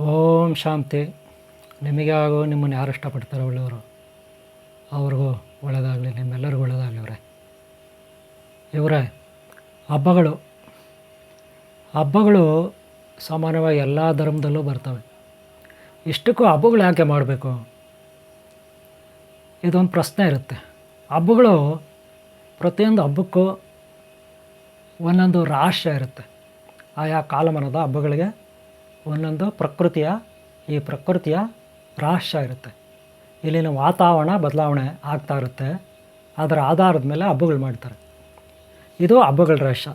ಓಂ ಶಾಂತಿ. ನಿಮಗೆ ಆಗೋ ನಿಮ್ಮನ್ನು ಯಾರು ಇಷ್ಟಪಡ್ತಾರೋ ಒಳ್ಳೆಯವರು, ಅವ್ರಿಗೂ ಒಳ್ಳೆಯದಾಗಲಿ, ನಿಮ್ಮೆಲ್ಲರಿಗೂ ಒಳ್ಳೆಯದಾಗಲಿ ಇವರೇ. ಇವರೇ, ಹಬ್ಬಗಳು ಹಬ್ಬಗಳು ಸಾಮಾನ್ಯವಾಗಿ ಎಲ್ಲ ಧರ್ಮದಲ್ಲೂ ಬರ್ತವೆ. ಇಷ್ಟಕ್ಕೂ ಹಬ್ಬಗಳು ಯಾಕೆ ಮಾಡಬೇಕು? ಇದೊಂದು ಪ್ರಶ್ನೆ ಇರುತ್ತೆ. ಹಬ್ಬಗಳು ಪ್ರತಿಯೊಂದು ಹಬ್ಬಕ್ಕೂ ಒಂದೊಂದು ರಹಸ್ಯ ಇರುತ್ತೆ. ಆಯಾ ಕಾಲಮಾನದ ಹಬ್ಬಗಳಿಗೆ ಒಂದೊಂದು ಪ್ರಕೃತಿಯ, ಈ ಪ್ರಕೃತಿಯ ರಹಸ್ಯ ಇರುತ್ತೆ. ಇಲ್ಲಿನ ವಾತಾವರಣ ಬದಲಾವಣೆ ಆಗ್ತಾ ಇರುತ್ತೆ. ಅದರ ಆಧಾರದ ಮೇಲೆ ಹಬ್ಬಗಳು ಮಾಡ್ತಾರೆ. ಇದು ಹಬ್ಬಗಳ ರಹಸ್ಯ.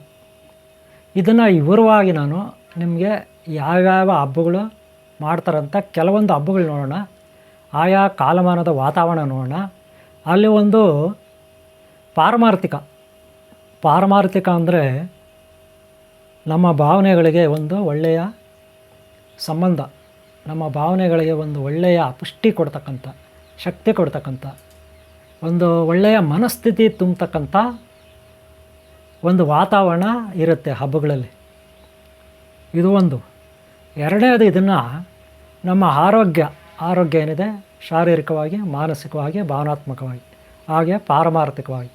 ಇದನ್ನು ವಿವರವಾಗಿ ನಾನು ನಿಮಗೆ ಯಾವ್ಯಾವ ಹಬ್ಬಗಳು ಮಾಡ್ತಾರಂತ ಕೆಲವೊಂದು ಹಬ್ಬಗಳು ನೋಡೋಣ. ಆಯಾ ಕಾಲಮಾನದ ವಾತಾವರಣ ನೋಡೋಣ. ಅಲ್ಲಿ ಒಂದು ಪಾರಮಾರ್ಥಿಕ. ಪಾರಮಾರ್ಥಿಕ ಅಂದರೆ ನಮ್ಮ ಭಾವನೆಗಳಿಗೆ ಒಂದು ಒಳ್ಳೆಯ ಸಂಬಂಧ, ನಮ್ಮ ಭಾವನೆಗಳಿಗೆ ಒಂದು ಒಳ್ಳೆಯ ಪುಷ್ಟಿ ಕೊಡ್ತಕ್ಕಂಥ, ಶಕ್ತಿ ಕೊಡ್ತಕ್ಕಂಥ, ಒಂದು ಒಳ್ಳೆಯ ಮನಸ್ಥಿತಿ ತುಂಬತಕ್ಕಂಥ ಒಂದು ವಾತಾವರಣ ಇರುತ್ತೆ ಹಬ್ಬಗಳಲ್ಲಿ. ಇದು ಒಂದು. ಎರಡನೇದು ಇದನ್ನು ನಮ್ಮ ಆರೋಗ್ಯ ಆರೋಗ್ಯ ಏನಿದೆ? ಶಾರೀರಿಕವಾಗಿ, ಮಾನಸಿಕವಾಗಿ, ಭಾವನಾತ್ಮಕವಾಗಿ, ಹಾಗೆ ಪಾರಮಾರ್ಥಿಕವಾಗಿ.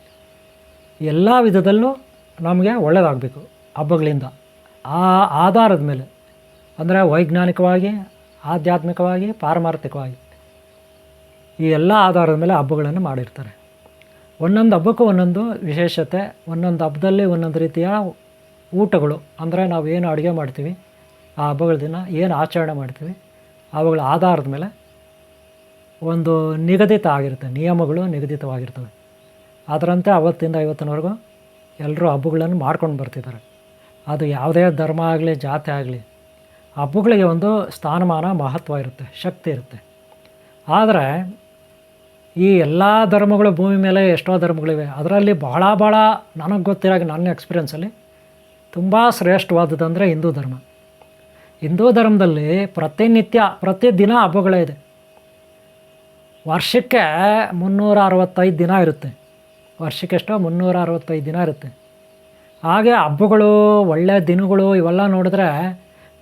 ಎಲ್ಲ ವಿಧದಲ್ಲೂ ನಮಗೆ ಒಳ್ಳೆಯದಾಗಬೇಕು ಹಬ್ಬಗಳಿಂದ. ಆ ಆಧಾರದ ಮೇಲೆ. ಅಂದರೆ ವೈಜ್ಞಾನಿಕವಾಗಿ, ಆಧ್ಯಾತ್ಮಿಕವಾಗಿ, ಪಾರಮಾರ್ಥಿಕವಾಗಿ ಈ ಎಲ್ಲ ಆಧಾರದ ಮೇಲೆ ಹಬ್ಬಗಳನ್ನು ಮಾಡಿರ್ತಾರೆ. ಒಂದೊಂದು ಹಬ್ಬಕ್ಕೂ ಒಂದೊಂದು ವಿಶೇಷತೆ, ಒಂದೊಂದು ಹಬ್ಬದಲ್ಲಿ ಒಂದೊಂದು ರೀತಿಯ ಊಟಗಳು. ಅಂದರೆ ನಾವು ಏನು ಅಡುಗೆ ಮಾಡ್ತೀವಿ, ಆ ಹಬ್ಬಗಳ ದಿನ ಏನು ಆಚರಣೆ ಮಾಡ್ತೀವಿ, ಅವುಗಳ ಆಧಾರದ ಮೇಲೆ ಒಂದು ನಿಗದಿತ ಆಗಿರುತ್ತೆ, ನಿಯಮಗಳು ನಿಗದಿತವಾಗಿರ್ತವೆ. ಅದರಂತೆ ಅವತ್ತಿಂದ ಇವತ್ತಿನವರೆಗೂ ಎಲ್ಲರೂ ಹಬ್ಬಗಳನ್ನು ಮಾಡ್ಕೊಂಡು ಬರ್ತಿದ್ದಾರೆ. ಅದು ಯಾವುದೇ ಧರ್ಮ ಆಗಲಿ, ಜಾತಿ ಆಗಲಿ ಹಬ್ಬಗಳಿಗೆ ಒಂದು ಸ್ಥಾನಮಾನ ಮಹತ್ವ ಇರುತ್ತೆ, ಶಕ್ತಿ ಇರುತ್ತೆ. ಆದರೆ ಈ ಎಲ್ಲ ಧರ್ಮಗಳು ಭೂಮಿ ಮೇಲೆ ಎಷ್ಟೋ ಧರ್ಮಗಳಿವೆ, ಅದರಲ್ಲಿ ಭಾಳ ಭಾಳ ನನಗೆ ಗೊತ್ತಿರೋ ನನ್ನ ಎಕ್ಸ್ಪೀರಿಯನ್ಸಲ್ಲಿ ತುಂಬ ಶ್ರೇಷ್ಠವಾದದ್ದಂದರೆ ಹಿಂದೂ ಧರ್ಮ. ಹಿಂದೂ ಧರ್ಮದಲ್ಲಿ ಪ್ರತಿನಿತ್ಯ, ಪ್ರತಿದಿನ ಹಬ್ಬಗಳೇ ಇದೆ. ವರ್ಷಕ್ಕೆ ಮುನ್ನೂರ ಅರವತ್ತೈದು ದಿನ ಇರುತ್ತೆ. ವರ್ಷಕ್ಕೆಷ್ಟೋ ಮುನ್ನೂರ ಅರವತ್ತೈದು ದಿನ ಇರುತ್ತೆ. ಹಾಗೆ ಹಬ್ಬಗಳು ಒಳ್ಳೆಯ ದಿನಗಳು ಇವೆಲ್ಲ ನೋಡಿದ್ರೆ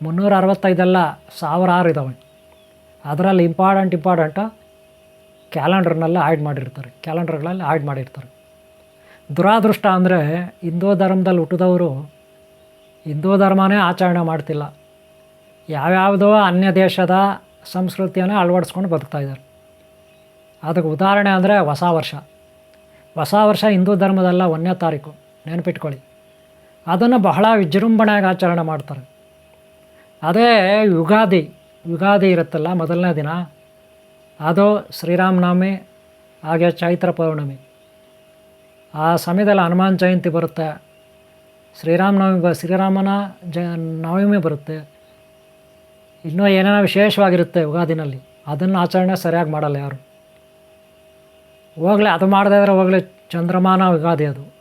ಮುನ್ನೂರ ಅರವತ್ತೈದಲ್ಲ ಸಾವಿರಾರು ಇದ್ದಾವೆ ಅದರಲ್ಲಿ ಇಂಪಾರ್ಟೆಂಟ್ ಇಂಪಾರ್ಟೆಂಟು ಕ್ಯಾಲೆಂಡರ್ನೆಲ್ಲ ಆ್ಯಡ್ ಮಾಡಿರ್ತಾರೆ. ಕ್ಯಾಲೆಂಡರ್ಗಳಲ್ಲಿ ಆ್ಯಡ್ ಮಾಡಿರ್ತಾರೆ. ದುರಾದೃಷ್ಟ ಅಂದರೆ ಹಿಂದೂ ಧರ್ಮದಲ್ಲಿ ಹುಟ್ಟಿದವರು ಹಿಂದೂ ಧರ್ಮನೇ ಆಚರಣೆ ಮಾಡ್ತಿಲ್ಲ. ಯಾವ್ಯಾವುದೋ ಅನ್ಯ ದೇಶದ ಸಂಸ್ಕೃತಿಯನ್ನು ಅಳವಡಿಸ್ಕೊಂಡು ಬದುಕ್ತಾ ಇದ್ದಾರೆ. ಅದಕ್ಕೆ ಉದಾಹರಣೆ ಅಂದರೆ ಹೊಸ ವರ್ಷ. ಹೊಸ ವರ್ಷ ಹಿಂದೂ ಧರ್ಮದಲ್ಲ ಒಂದನೇ ತಾರೀಕು. ನೆನಪಿಟ್ಕೊಳ್ಳಿ. ಅದನ್ನು ಬಹಳ ವಿಜೃಂಭಣೆಯಾಗಿ ಆಚರಣೆ ಮಾಡ್ತಾರೆ. ಅದೇ ಯುಗಾದಿ ಯುಗಾದಿ ಇರುತ್ತಲ್ಲ ಮೊದಲನೇ ದಿನ. ಅದು ಶ್ರೀರಾಮನವಮಿ ಹಾಗೆ ಚೈತ್ರ ಪೌರ್ಣಮಿ. ಆ ಸಮಯದಲ್ಲಿ ಹನುಮಾನ್ ಜಯಂತಿ ಬರುತ್ತೆ. ಶ್ರೀರಾಮನವಮಿ ಬ, ಶ್ರೀರಾಮನ ಜ, ನವಮಿ ಬರುತ್ತೆ. ಇನ್ನೂ ಏನೇನೋ ವಿಶೇಷವಾಗಿರುತ್ತೆ ಯುಗಾದಿನಲ್ಲಿ, ಅದನ್ನು ಆಚರಣೆ ಸರಿಯಾಗಿ ಮಾಡಲ್ಲ ಯಾರು. ಹೋಗಲಿ, ಅದು ಮಾಡದೇ ಇದ್ರೆ ಹೋಗಲಿ, ಚಂದ್ರಮಾನ ಯುಗಾದಿ ಅದು.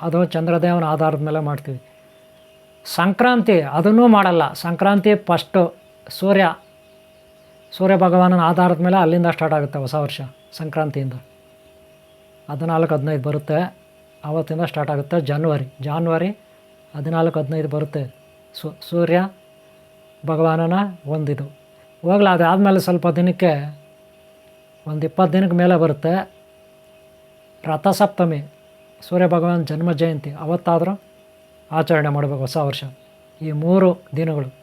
ಅದು ಚಂದ್ರದೇವನ ಆಧಾರದ ಮೇಲೆ ಮಾಡ್ತೀವಿ. ಸಂಕ್ರಾಂತಿ ಅದನ್ನೂ ಮಾಡಲ್ಲ. ಸಂಕ್ರಾಂತಿ ಫಸ್ಟು ಸೂರ್ಯ ಸೂರ್ಯ ಭಗವಾನನ ಆಧಾರದ ಮೇಲೆ ಅಲ್ಲಿಂದ ಸ್ಟಾರ್ಟ್ ಆಗುತ್ತೆ ಹೊಸ ವರ್ಷ ಸಂಕ್ರಾಂತಿಯಿಂದ. ಹದಿನಾಲ್ಕು, ಹದಿನೈದು ಬರುತ್ತೆ. ಆವತ್ತಿಂದ ಸ್ಟಾರ್ಟ್ ಆಗುತ್ತೆ ಜಾನ್ವರಿ ಜಾನ್ವರಿ ಹದಿನಾಲ್ಕು, ಹದಿನೈದು ಬರುತ್ತೆ. ಸೂರ್ಯ ಭಗವಾನನ ಒಂದಿದು. ಹೋಗಲ, ಅದಾದಮೇಲೆ ಸ್ವಲ್ಪ ದಿನಕ್ಕೆ ಒಂದು ಇಪ್ಪತ್ತು ದಿನಕ್ಕೆ ಮೇಲೆ ಬರುತ್ತೆ ರಥಸಪ್ತಮಿ. ಸೂರ್ಯ ಭಗವಾನ್ ಜನ್ಮ ಜಯಂತಿ. ಅವತ್ತಾದರೂ ಆಚರಣೆ ಮಾಡಬೇಕು ಹೊಸ ವರ್ಷ. ಈ ಮೂರು ದಿನಗಳು.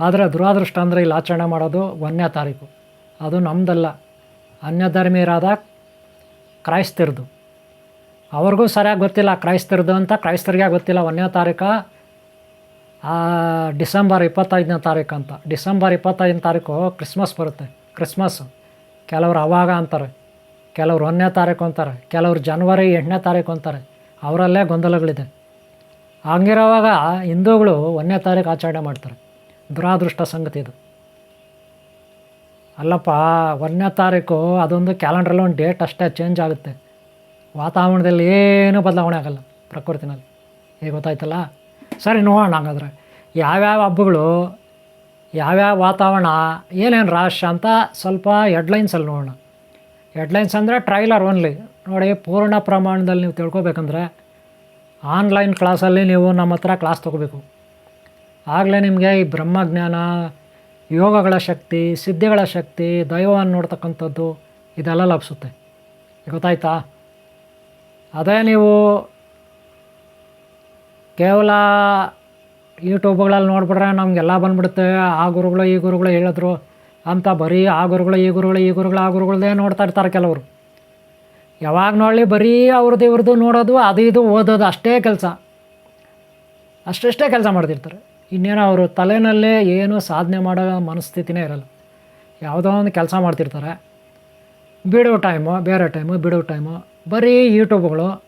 ಆದರೆ ದುರಾದೃಷ್ಟ ಅಂದರೆ ಇಲ್ಲಿ ಆಚರಣೆ ಮಾಡೋದು ಒಂದನೇ ತಾರೀಕು. ಅದು ನಮ್ಮದಲ್ಲ ಅನ್ಯಧರ್ಮೀಯರಾದ ಕ್ರೈಸ್ತರದು. ಅವ್ರಿಗೂ ಸರಿಯಾಗಿ ಗೊತ್ತಿಲ್ಲ ಕ್ರೈಸ್ತರದು ಅಂತ. ಕ್ರೈಸ್ತರಿಗೆ ಗೊತ್ತಿಲ್ಲ ಒಂದನೇ ತಾರೀಕು. ಡಿಸೆಂಬರ್ ಇಪ್ಪತ್ತೈದನೇ ತಾರೀಕು ಅಂತ. ಡಿಸೆಂಬರ್ ಇಪ್ಪತ್ತೈದನೇ ತಾರೀಕು ಕ್ರಿಸ್ಮಸ್ ಬರುತ್ತೆ. ಕ್ರಿಸ್ಮಸ್. ಕೆಲವರು ಅವಾಗ ಅಂತಾರೆ. ಕೆಲವರು ಒಂದನೇ ತಾರೀಕು ಅಂತಾರೆ. ಕೆಲವರು ಜನವರಿ ಎಂಟನೇ ತಾರೀಕು ಅಂತಾರೆ. ಅವರಲ್ಲೇ ಗೊಂದಲಗಳಿದೆ. ಹಂಗಿರೋವಾಗ ಹಿಂದೂಗಳು ಒಂದನೇ ತಾರೀಕು ಆಚರಣೆ ಮಾಡ್ತಾರೆ. ದುರಾದೃಷ್ಟ ಸಂಗತಿ ಇದು. ಅಲ್ಲಪ್ಪ, ಒಂದನೇ ತಾರೀಕು ಅದೊಂದು ಕ್ಯಾಲೆಂಡ್ರಲ್ಲಿ ಒಂದು ಡೇಟ್ ಅಷ್ಟೇ ಚೇಂಜ್ ಆಗುತ್ತೆ. ವಾತಾವರಣದಲ್ಲಿ ಏನೂ ಬದಲಾವಣೆ ಆಗಲ್ಲ ಪ್ರಕೃತಿನಲ್ಲಿ. ಈಗ ಗೊತ್ತಾಯ್ತಲ್ಲ? ಸರಿ, ನೋಡೋಣ ಹಂಗಾದ್ರೆ. ಯಾವ್ಯಾವ ಹಬ್ಬಗಳು, ಯಾವ್ಯಾವ ವಾತಾವರಣ, ಏನೇನು ರಾಶ್ ಅಂತ ಸ್ವಲ್ಪ ಹೆಡ್ಲೈನ್ಸಲ್ಲಿ ನೋಡೋಣ. ಹೆಡ್ಲೈನ್ಸ್ ಅಂದರೆ ಟ್ರೈಲರ್ ಓನ್ಲಿ ನೋಡಿ, ಪೂರ್ಣ ಪ್ರಮಾಣದಲ್ಲಿ ನೀವು ತಿಳ್ಕೊಬೇಕಂದ್ರೆ ಆನ್ಲೈನ್ ಕ್ಲಾಸಲ್ಲಿ ನೀವು ನಮ್ಮ ಹತ್ರ ಕ್ಲಾಸ್ ತೊಗೋಬೇಕು. ಆಗಲೇ ನಿಮಗೆ ಈ ಬ್ರಹ್ಮಜ್ಞಾನ ಯೋಗಗಳ ಶಕ್ತಿ, ಸಿದ್ಧಿಗಳ ಶಕ್ತಿ, ದೈವವನ್ನು ನೋಡ್ತಕ್ಕಂಥದ್ದು ಇದೆಲ್ಲ ಲಭಿಸುತ್ತೆ. ಗೊತ್ತಾಯ್ತಾ? ಅದೇ ನೀವು ಕೇವಲ ಯೂಟ್ಯೂಬ್ಗಳಲ್ಲಿ ನೋಡಿಬಿಟ್ರೆ ನಮಗೆಲ್ಲ ಬಂದ್ಬಿಡುತ್ತೆ. ಆ ಗುರುಗಳು, ಈ ಗುರುಗಳು ಹೇಳಿದ್ರು ಅಂತ ಬರೀ ಆ ಗುರುಗಳು, ಈ ಗುರುಗಳು ಈ ಗುರುಗಳು, ಆ ಗುರುಗಳದೇ ನೋಡ್ತಾ ಇರ್ತಾರೆ ಕೆಲವರು. ಯಾವಾಗ ನೋಡಲಿ ಬರೀ ಅವ್ರದ್ದು ಇವ್ರದ್ದು ನೋಡೋದು, ಅದು ಇದು ಓದೋದು ಅಷ್ಟೇ ಕೆಲಸ. ಅಷ್ಟಷ್ಟೇ ಕೆಲಸ ಮಾಡ್ತಿರ್ತಾರೆ. ಇನ್ನೇನೋ ಅವರು ತಲೆನಲ್ಲೇ ಏನು ಸಾಧನೆ ಮಾಡೋ ಮನಸ್ಥಿತಿನೇ ಇರಲ್ಲ. ಯಾವುದೋ ಒಂದು ಕೆಲಸ ಮಾಡ್ತಿರ್ತಾರೆ. ಬಿಡೋ ಟೈಮು ಬೇರೆ ಟೈಮು ಬಿಡೋ ಟೈಮು ಬರೀ ಯೂಟ್ಯೂಬ್ಗಳು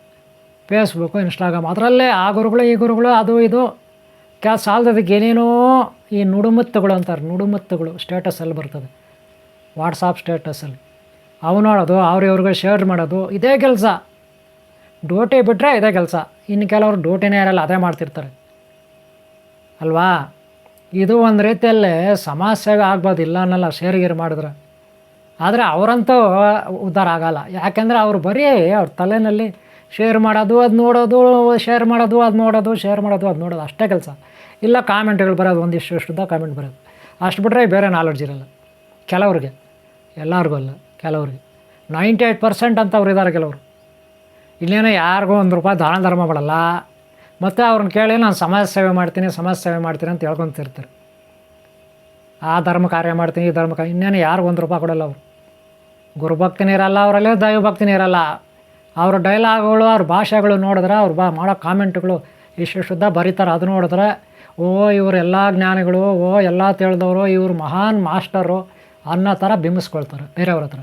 ಫೇಸ್ಬುಕ್ಕು ಇನ್ಸ್ಟಾಗ್ರಾಮ್ ಅದರಲ್ಲೇ ಆ ಗುರುಗಳು, ಈ ಗುರುಗಳು, ಅದು ಇದು. ಕ್ಯಾ ಸಾಲದಕ್ಕೆ ಏನೇನೋ ಈ ನುಡುಮುತ್ತುಗಳು ಅಂತಾರೆ. ನುಡುಮುತ್ತುಗಳು ಸ್ಟೇಟಸಲ್ಲಿ ಬರ್ತದೆ. ವಾಟ್ಸಾಪ್ ಸ್ಟೇಟಸಲ್ಲಿ ಅವು ನೋಡೋದು ಅವ್ರು ಇವ್ರಿಗೆ ಶೇರ್ ಮಾಡೋದು, ಇದೇ ಕೆಲಸ. ಡೋಟೆ ಬಿಟ್ಟರೆ ಇದೇ ಕೆಲಸ. ಇನ್ನು ಕೆಲವರು ಡೋಟೆನೇ ಇರಲ್ಲ, ಅದೇ ಮಾಡ್ತಿರ್ತಾರೆ. ಅಲ್ವಾ? ಇದು ಒಂದು ರೀತಿಯಲ್ಲೇ ಸಮಸ್ಯೆಗೆ ಆಗ್ಬೋದು ಇಲ್ಲ ಅನ್ನಲ್ಲ ಶೇರ್ ಗೀರ್ ಮಾಡಿದ್ರೆ. ಆದರೆ ಅವರಂತೂ ಉದ್ಧಾರ ಆಗಲ್ಲ. ಯಾಕೆಂದರೆ ಅವ್ರು ಬರೀ ಅವ್ರ ತಲೆಯಲ್ಲಿ ಶೇರ್ ಮಾಡೋದು, ಅದು ನೋಡೋದು ಶೇರ್ ಮಾಡೋದು, ಅದು ನೋಡೋದು ಶೇರ್ ಮಾಡೋದು, ಅದು ನೋಡೋದು, ಅಷ್ಟೇ ಕೆಲಸ. ಇಲ್ಲ ಕಾಮೆಂಟ್ಗಳು ಬರೋದು, ಒಂದಿಷ್ಟು ಇಷ್ಟುದ್ದ ಕಾಮೆಂಟ್ ಬರೋದು. ಅಷ್ಟು ಬಿಟ್ಟರೆ ಬೇರೆ ನಾಲೆಡ್ಜ್ ಇರಲ್ಲ. ಕೆಲವ್ರಿಗೆ. ಎಲ್ಲರಿಗೂ ಅಲ್ಲ. ಕೆಲವ್ರಿಗೆ. ನೈಂಟಿ ಏಯ್ಟ್ ಪರ್ಸೆಂಟ್ ಅಂತವ್ರು ಇದ್ದಾರೆ ಕೆಲವರು. ಇನ್ನೇನೋ ಯಾರಿಗೂ ಒಂದು ರೂಪಾಯಿ ದಾನ ಧರ್ಮ ಮಾಡಲ್ಲ. ಮತ್ತು ಅವ್ರನ್ನ ಕೇಳಿ ನಾನು ಸಮಾಜ ಸೇವೆ ಮಾಡ್ತೀನಿ, ಸಮಾಜ ಸೇವೆ ಮಾಡ್ತೀನಿ ಅಂತ ಹೇಳ್ಕೊಂತಿರ್ತಾರೆ ಆ ಧರ್ಮ ಕಾರ್ಯ ಮಾಡ್ತೀನಿ, ಈ ಧರ್ಮ ಕಾರ್ಯ ಇನ್ನೇನು ಯಾರಿಗೂ ಒಂದು ರೂಪಾಯಿ ಕೊಡಲ್ಲ ಅವರು. ಗುರುಭಕ್ತಿನೇ ಇರಲ್ಲ ಅವರಲ್ಲಿ ದೈವಭಕ್ತಿನೇ ಇರಲ್ಲ ಅವ್ರ ಡೈಲಾಗ್ಗಳು, ಅವ್ರ ಭಾಷೆಗಳು ನೋಡಿದ್ರೆ ಅವ್ರು ಬಾ ಮಾಡೋ ಕಾಮೆಂಟ್ಗಳು ಇಷ್ಟು ಶುದ್ಧ ಬರೀತಾರೆ. ಅದು ನೋಡಿದ್ರೆ, ಓ, ಇವರು ಎಲ್ಲ ಜ್ಞಾನಿಗಳು, ಓ, ಎಲ್ಲ ತಿಳಿದವರು, ಇವರು ಮಹಾನ್ ಮಾಸ್ಟರು ಅನ್ನೋ ಥರ ಬಿಂಬಿಸ್ಕೊಳ್ತಾರೆ ಬೇರೆಯವ್ರ ಹತ್ರ.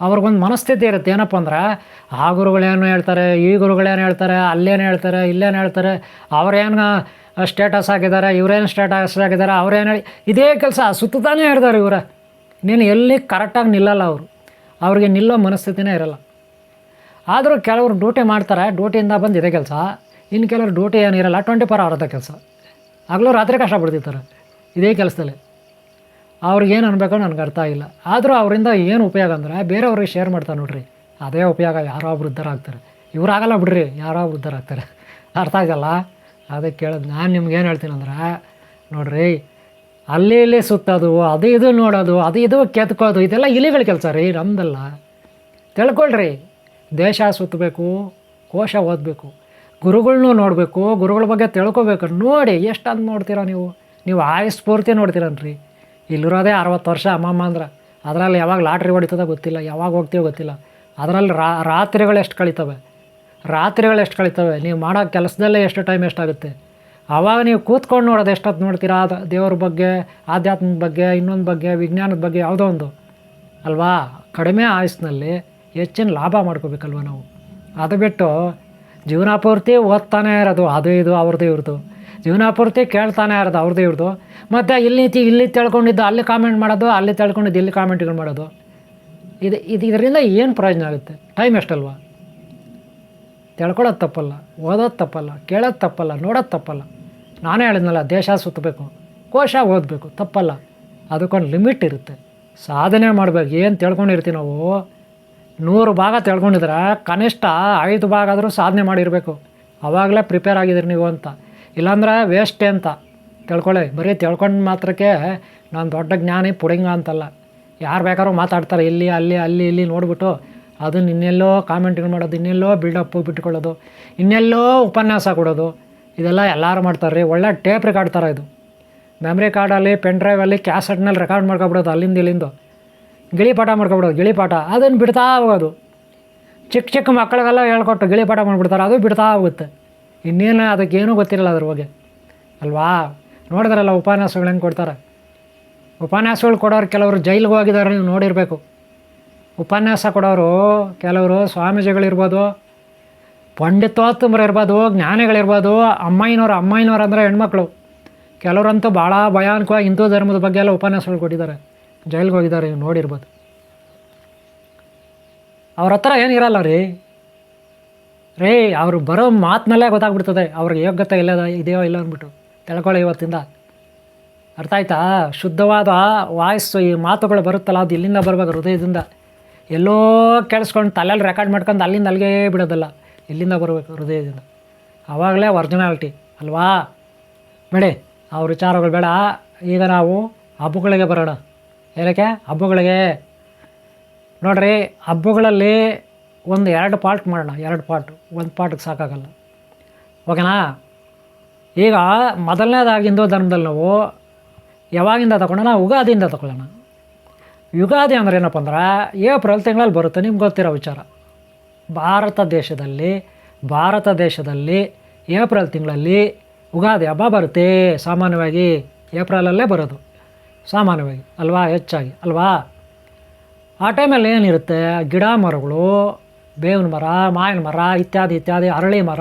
ಅವ್ರಿಗೊಂದು ಮನಸ್ಥಿತಿ ಇರುತ್ತೆ. ಏನಪ್ಪ ಅಂದ್ರೆ, ಆ ಗುರುಗಳೇನು ಹೇಳ್ತಾರೆ, ಈ ಗುರುಗಳೇನು ಹೇಳ್ತಾರೆ, ಅಲ್ಲೇನು ಹೇಳ್ತಾರೆ, ಇಲ್ಲೇನು ಹೇಳ್ತಾರೆ ಅವ್ರೇನು ಸ್ಟೇಟಸ್ ಆಗಿದ್ದಾರೆ ಇವರೇನು ಸ್ಟೇಟಸ್ ಆಗಿದ್ದಾರೆ ಅವ್ರೇನು ಹೇಳಿ, ಇದೇ ಕೆಲಸ ಸುತ್ತಾನೇ ಹೇಳ್ತಾರೆ ಇವರ. ನೀನು ಎಲ್ಲಿ ಕರೆಕ್ಟಾಗಿ ನಿಲ್ಲಲ್ಲ ಅವರು. ಅವ್ರಿಗೆ ನಿಲ್ಲೋ ಮನಸ್ಥಿತಿನೇ ಇರಲ್ಲ. ಆದರೂ ಕೆಲವರು ಡ್ಯೂಟಿ ಮಾಡ್ತಾರೆ ಡ್ಯೂಟಿಯಿಂದ ಬಂದು ಇದೇ ಕೆಲಸ. ಇನ್ನು ಕೆಲವರು ಡ್ಯೂಟಿ ಏನಿರಲ್ಲ ಟ್ವೆಂಟಿ ಫೋರ್ ಅವರದ ಕೆಲಸ. ಆಗಲೂ ರಾತ್ರಿ ಕಷ್ಟಪಡ್ತಿರ್ತಾರೆ ಇದೇ ಕೆಲಸದಲ್ಲಿ. ಅವ್ರಿಗೇನು ಅನ್ಬೇಕೋ ನನಗೆ ಅರ್ಥ ಆಗಿಲ್ಲ. ಆದರೂ ಅವರಿಂದ ಏನು ಉಪಯೋಗ ಅಂದರೆ ಬೇರೆಯವ್ರಿಗೆ ಶೇರ್ ಮಾಡ್ತಾರೆ ನೋಡ್ರಿ. ಅದೇ ಉಪಯೋಗ ಯಾರೋ ಒಬ್ರು ಉದ್ಧಾರ ಆಗ್ತಾರೆ. ಇವ್ರು ಆಗಲ್ಲ ಬಿಡ್ರಿ, ಯಾರೋ ಆಗ್ತಾರೆ. ಅರ್ಥ ಆಗಲ್ಲ ಅದಕ್ಕೆ ಕೇಳೋದು ನಾನು ನಿಮ್ಗೆ ಏನು ಹೇಳ್ತೀನಿ ಅಂದ್ರೆ, ನೋಡ್ರಿ, ಅಲ್ಲಿ ಇಲ್ಲಿ ಸುತ್ತೋದು, ಅದು ಇದು ನೋಡೋದು, ಅದು ಇದು ಕೆತ್ಕೋದು ಇದೆಲ್ಲ ಇಲಿಗಳ ಕೆಲಸ ರೀ ನಮ್ದಲ್ಲ. ತಿಳ್ಕೊಳ್ರಿ, ದೇಶ ಸುತ್ತಬೇಕು, ಕೋಶ ಓದಬೇಕು, ಗುರುಗಳ್ನೂ ನೋಡಬೇಕು, ಗುರುಗಳ ಬಗ್ಗೆ ತಿಳ್ಕೊಬೇಕು. ನೋಡಿ ಎಷ್ಟು ಅಂತ ನೋಡ್ತೀರಾ ನೀವು? ನೀವು ಆಯುಸ್ ಪೂರ್ತಿ ನೋಡ್ತೀರನ್ರಿ. ಇಲ್ಲಿರೋದೇ ಅರವತ್ತು ವರ್ಷ ಅಮ್ಮಮ್ಮ ಅಂದ್ರೆ. ಅದರಲ್ಲಿ ಯಾವಾಗ ಲಾಟ್ರಿ ಹೊಡಿತದ ಗೊತ್ತಿಲ್ಲ, ಯಾವಾಗ ಹೋಗ್ತೀವೋ ಗೊತ್ತಿಲ್ಲ. ಅದರಲ್ಲಿ ರಾತ್ರಿಗಳು ಎಷ್ಟು ಕಳೀತವೆ? ರಾತ್ರಿಗಳು ಎಷ್ಟು ಕಳೀತವೆ? ನೀವು ಮಾಡೋ ಕೆಲಸದಲ್ಲೇ ಎಷ್ಟು ಟೈಮ್ ಎಷ್ಟಾಗುತ್ತೆ ಆವಾಗ ನೀವು ಕೂತ್ಕೊಂಡು ನೋಡೋದು ಎಷ್ಟೊತ್ತು ನೋಡ್ತೀರಾ? ಅದು, ದೇವ್ರ ಬಗ್ಗೆ, ಆಧ್ಯಾತ್ಮದ ಬಗ್ಗೆ, ಇನ್ನೊಂದು ಬಗ್ಗೆ, ವಿಜ್ಞಾನದ ಬಗ್ಗೆ ಯಾವುದೋ ಒಂದು. ಅಲ್ವಾ? ಕಡಿಮೆ ಆಯಸ್ಸಿನಲ್ಲಿ ಹೆಚ್ಚಿನ ಲಾಭ ಮಾಡ್ಕೋಬೇಕಲ್ವ ನಾವು? ಅದು ಬಿಟ್ಟು ಜೀವನ ಪೂರ್ತಿ ಓದ್ತಾನೆ ಇರೋದು, ಅದು ಇದು ಅವ್ರದ್ದು ಇವ್ರದ್ದು. ಜೀವನ ಪೂರ್ತಿ ಕೇಳ್ತಾನೆ ಇರೋದು ಅವ್ರದ್ದು ಇವ್ರದ್ದು ಮತ್ತು ಇಲ್ಲಿ ಇಲ್ಲಿ ತಿಳ್ಕೊಂಡಿದ್ದು ಅಲ್ಲಿ ಕಾಮೆಂಟ್ ಮಾಡೋದು, ಅಲ್ಲಿ ತಿಳ್ಕೊಂಡಿದ್ದು ಇಲ್ಲಿ ಕಾಮೆಂಟ್ಗಳು ಮಾಡೋದು. ಇದು ಇದು ಇದರಿಂದ ಏನು ಪ್ರಯೋಜನ ಆಗುತ್ತೆ? ಟೈಮ್ ಎಷ್ಟಲ್ವ? ತಿಳ್ಕೊಳ್ಳೋದು ತಪ್ಪಲ್ಲ, ಓದೋದು ತಪ್ಪಲ್ಲ, ಕೇಳೋದು ತಪ್ಪಲ್ಲ, ನೋಡೋದು ತಪ್ಪಲ್ಲ. ನಾನೇ ಹೇಳಿದ್ನಲ್ಲ, ದೇಶ ಸುತ್ತಬೇಕು, ಕೋಶ ಓದಬೇಕು, ತಪ್ಪಲ್ಲ. ಅದಕ್ಕೊಂದು ಲಿಮಿಟ್ ಇರುತ್ತೆ. ಸಾಧನೆ ಮಾಡಬೇಕು, ಏನು ತಿಳ್ಕೊಂಡಿರ್ತೀವಿ ನಾವು? ನೂರು ಭಾಗ ತಿಳ್ಕೊಂಡಿದ್ರೆ ಕನಿಷ್ಠ ಐದು ಭಾಗ ಆದರೂ ಸಾಧನೆ ಮಾಡಿರಬೇಕು. ಆವಾಗಲೇ ಪ್ರಿಪೇರ್ ಆಗಿದ್ದೀರಿ ನೀವು ಅಂತ. ಇಲ್ಲಾಂದ್ರೆ ವೇಸ್ಟೇ ಅಂತ ತಿಳ್ಕೊಳ್ಳಿ. ಬರೀ ತಿಳ್ಕೊಂಡು ಮಾತ್ರಕ್ಕೆ ನಾನು ದೊಡ್ಡ ಜ್ಞಾನಿ ಪುಡಿಂಗ ಅಂತಲ್ಲ. ಯಾರು ಬೇಕಾದ್ರೂ ಮಾತಾಡ್ತಾರೆ, ಇಲ್ಲಿ, ಅಲ್ಲಿ ಅಲ್ಲಿ, ಇಲ್ಲಿ ನೋಡಿಬಿಟ್ಟು ಅದನ್ನು ಇನ್ನೆಲ್ಲೋ ಕಾಮೆಂಟ್ಗಳು ಮಾಡೋದು, ಇನ್ನೆಲ್ಲೋ ಬಿಲ್ಡಪ್ಪು ಬಿಟ್ಕೊಳ್ಳೋದು, ಇನ್ನೆಲ್ಲೋ ಉಪನ್ಯಾಸ ಕೊಡೋದು. ಇದೆಲ್ಲ ಎಲ್ಲರೂ ಮಾಡ್ತಾರೆ ರೀ ಒಳ್ಳೆ ಟೇಪ್ ರೆಕಾರ್ಡ್ ಥರ ಇದು. ಮೆಮ್ರಿ ಕಾರ್ಡಲ್ಲಿ ಪೆನ್ ಡ್ರೈವಲ್ಲಿ ಕ್ಯಾಸೆಟ್ನಲ್ಲಿ ರೆಕಾರ್ಡ್ ಮಾಡ್ಕೊಬಿಡೋದು ಅಲ್ಲಿಂದ ಇಲ್ಲಿಂದ. ಗಿಳಿಪಾಠ ಮಾಡ್ಕೊಬಿಡೋದು ಗಿಳಿಪಾಠ ಅದನ್ನು ಬಿಡ್ತಾ ಹೋಗೋದು. ಚಿಕ್ಕ ಚಿಕ್ಕ ಮಕ್ಕಳಿಗೆಲ್ಲ ಹೇಳ್ಕೊಟ್ಟು ಗಿಳಿಪಾಠ ಮಾಡಿಬಿಡ್ತಾರೆ, ಅದು ಬಿಡ್ತಾ ಹೋಗುತ್ತೆ. ಇನ್ನೇನು ಅದಕ್ಕೇನೂ ಗೊತ್ತಿರಲ್ಲ ಅದ್ರ ಬಗ್ಗೆ. ಅಲ್ವಾ? ನೋಡಿದ್ರಲ್ಲ ಉಪನ್ಯಾಸಗಳು ಹೆಂಗೆ ಕೊಡ್ತಾರೆ? ಉಪನ್ಯಾಸಗಳು ಕೊಡೋರು ಕೆಲವರು ಜೈಲಿಗೆ ಹೋಗಿದ್ದಾರೆ ನೀವು ನೋಡಿರಬೇಕು. ಉಪನ್ಯಾಸ ಕೊಡೋರು ಕೆಲವರು ಸ್ವಾಮೀಜಿಗಳಿರ್ಬೋದು ಪಂಡಿತೋತ್ತಮರು ಇರ್ಬೋದು ಜ್ಞಾನಿಗಳಿರ್ಬೋದು ಅಮ್ಮಾಯಿನವ್ರು ಅಮ್ಮಾಯಿನವ್ರು ಅಂದರೆ ಹೆಣ್ಮಕ್ಳು. ಕೆಲವರಂತೂ ಭಾಳ ಭಯಾನಕವಾಗಿ ಹಿಂದೂ ಧರ್ಮದ ಬಗ್ಗೆ ಎಲ್ಲ ಉಪನ್ಯಾಸಗಳು ಕೊಟ್ಟಿದ್ದಾರೆ. ಜೈಲಿಗೆ ಹೋಗಿದ್ದಾರೆ ನೀವು ನೋಡಿರ್ಬೋದು. ಅವ್ರ ಹತ್ರ ಏನಿರಲ್ಲ ರೀ? ರೇ, ಅವ್ರು ಬರೋ ಮಾತಿನಲ್ಲೇ ಗೊತ್ತಾಗ್ಬಿಡ್ತದೆ. ಅವ್ರಿಗೆ ಯೋಗ್ಯತೆ ಇಲ್ಲದ ಇದೆಯೋ ಇಲ್ಲ ಅಂದ್ಬಿಟ್ಟು. ತಿಳ್ಕೊಳ್ಳಿ ಇವತ್ತಿಂದ. ಅರ್ಥ ಆಯ್ತಾ? ಶುದ್ಧವಾದ ವಾಯ್ಸು ಈ ಮಾತುಗಳು ಬರುತ್ತಲ್ಲ, ಅದು ಇಲ್ಲಿಂದ ಬರ್ಬೇಕು ಹೃದಯದಿಂದ. ಎಲ್ಲೋ ಕೇಳಿಸ್ಕೊಂಡು ತಲೆಯಲ್ಲಿ ರೆಕಾರ್ಡ್ ಮಾಡ್ಕೊಂಡು ಅಲ್ಲಿಂದ ಅಲ್ಲಿಗೆ ಬಿಡೋದಲ್ಲ. ಇಲ್ಲಿಂದ ಬರಬೇಕು ಹೃದಯದಿಂದ. ಆವಾಗಲೇ ಒರ್ಜಿನಾಲಿಟಿ ಅಲ್ವಾ? ಬೇಡಿ ಅವ್ರ ವಿಚಾರಗಳು ಬೇಡ. ಈಗ ನಾವು ಹಬ್ಬಗಳಿಗೆ ಬರೋಣ. ಏನಕ್ಕೆ? ಹಬ್ಬಗಳಿಗೆ. ನೋಡ್ರಿ, ಹಬ್ಬಗಳಲ್ಲಿ ಒಂದು ಎರಡು ಪಾರ್ಟ್ ಮಾಡೋಣ, ಎರಡು ಪಾರ್ಟ್. ಒಂದು ಪಾರ್ಟಿಗೆ ಸಾಕಾಗಲ್ಲ. ಓಕೆನಾ? ಈಗ ಮೊದಲನೇದಾಗಿ ಹಿಂದೂ ಧರ್ಮದಲ್ಲಿ ನಾವು ಯಾವಾಗಿಂದ ತಗೊಳ್ಳೋಣ ಯುಗಾದಿಯಿಂದ ತಗೊಳ್ಳೋಣ. ಯುಗಾದಿ ಅಂದ್ರೆ ಏನಪ್ಪ ಅಂದ್ರೆ ಏಪ್ರಿಲ್ ತಿಂಗಳಲ್ಲಿ ಬರುತ್ತೆ ನಿಮ್ಗೆ ಗೊತ್ತಿರೋ ವಿಚಾರ. ಭಾರತ ದೇಶದಲ್ಲಿ ಭಾರತ ದೇಶದಲ್ಲಿ ಏಪ್ರಿಲ್ ತಿಂಗಳಲ್ಲಿ ಉಗಾದಿ ಹಬ್ಬ ಬರುತ್ತೆ. ಸಾಮಾನ್ಯವಾಗಿ ಏಪ್ರಿಲಲ್ಲೇ ಬರೋದು. ಸಾಮಾನ್ಯವಾಗಿ. ಅಲ್ವಾ? ಹೆಚ್ಚಾಗಿ. ಅಲ್ವಾ? ಆ ಟೈಮಲ್ಲಿ ಏನಿರುತ್ತೆ? ಗಿಡ ಮರಗಳು ಬೇವಿನ ಮರ, ಮಾವಿನ ಮರ ಇತ್ಯಾದಿ ಇತ್ಯಾದಿ, ಅರಳಿ ಮರ,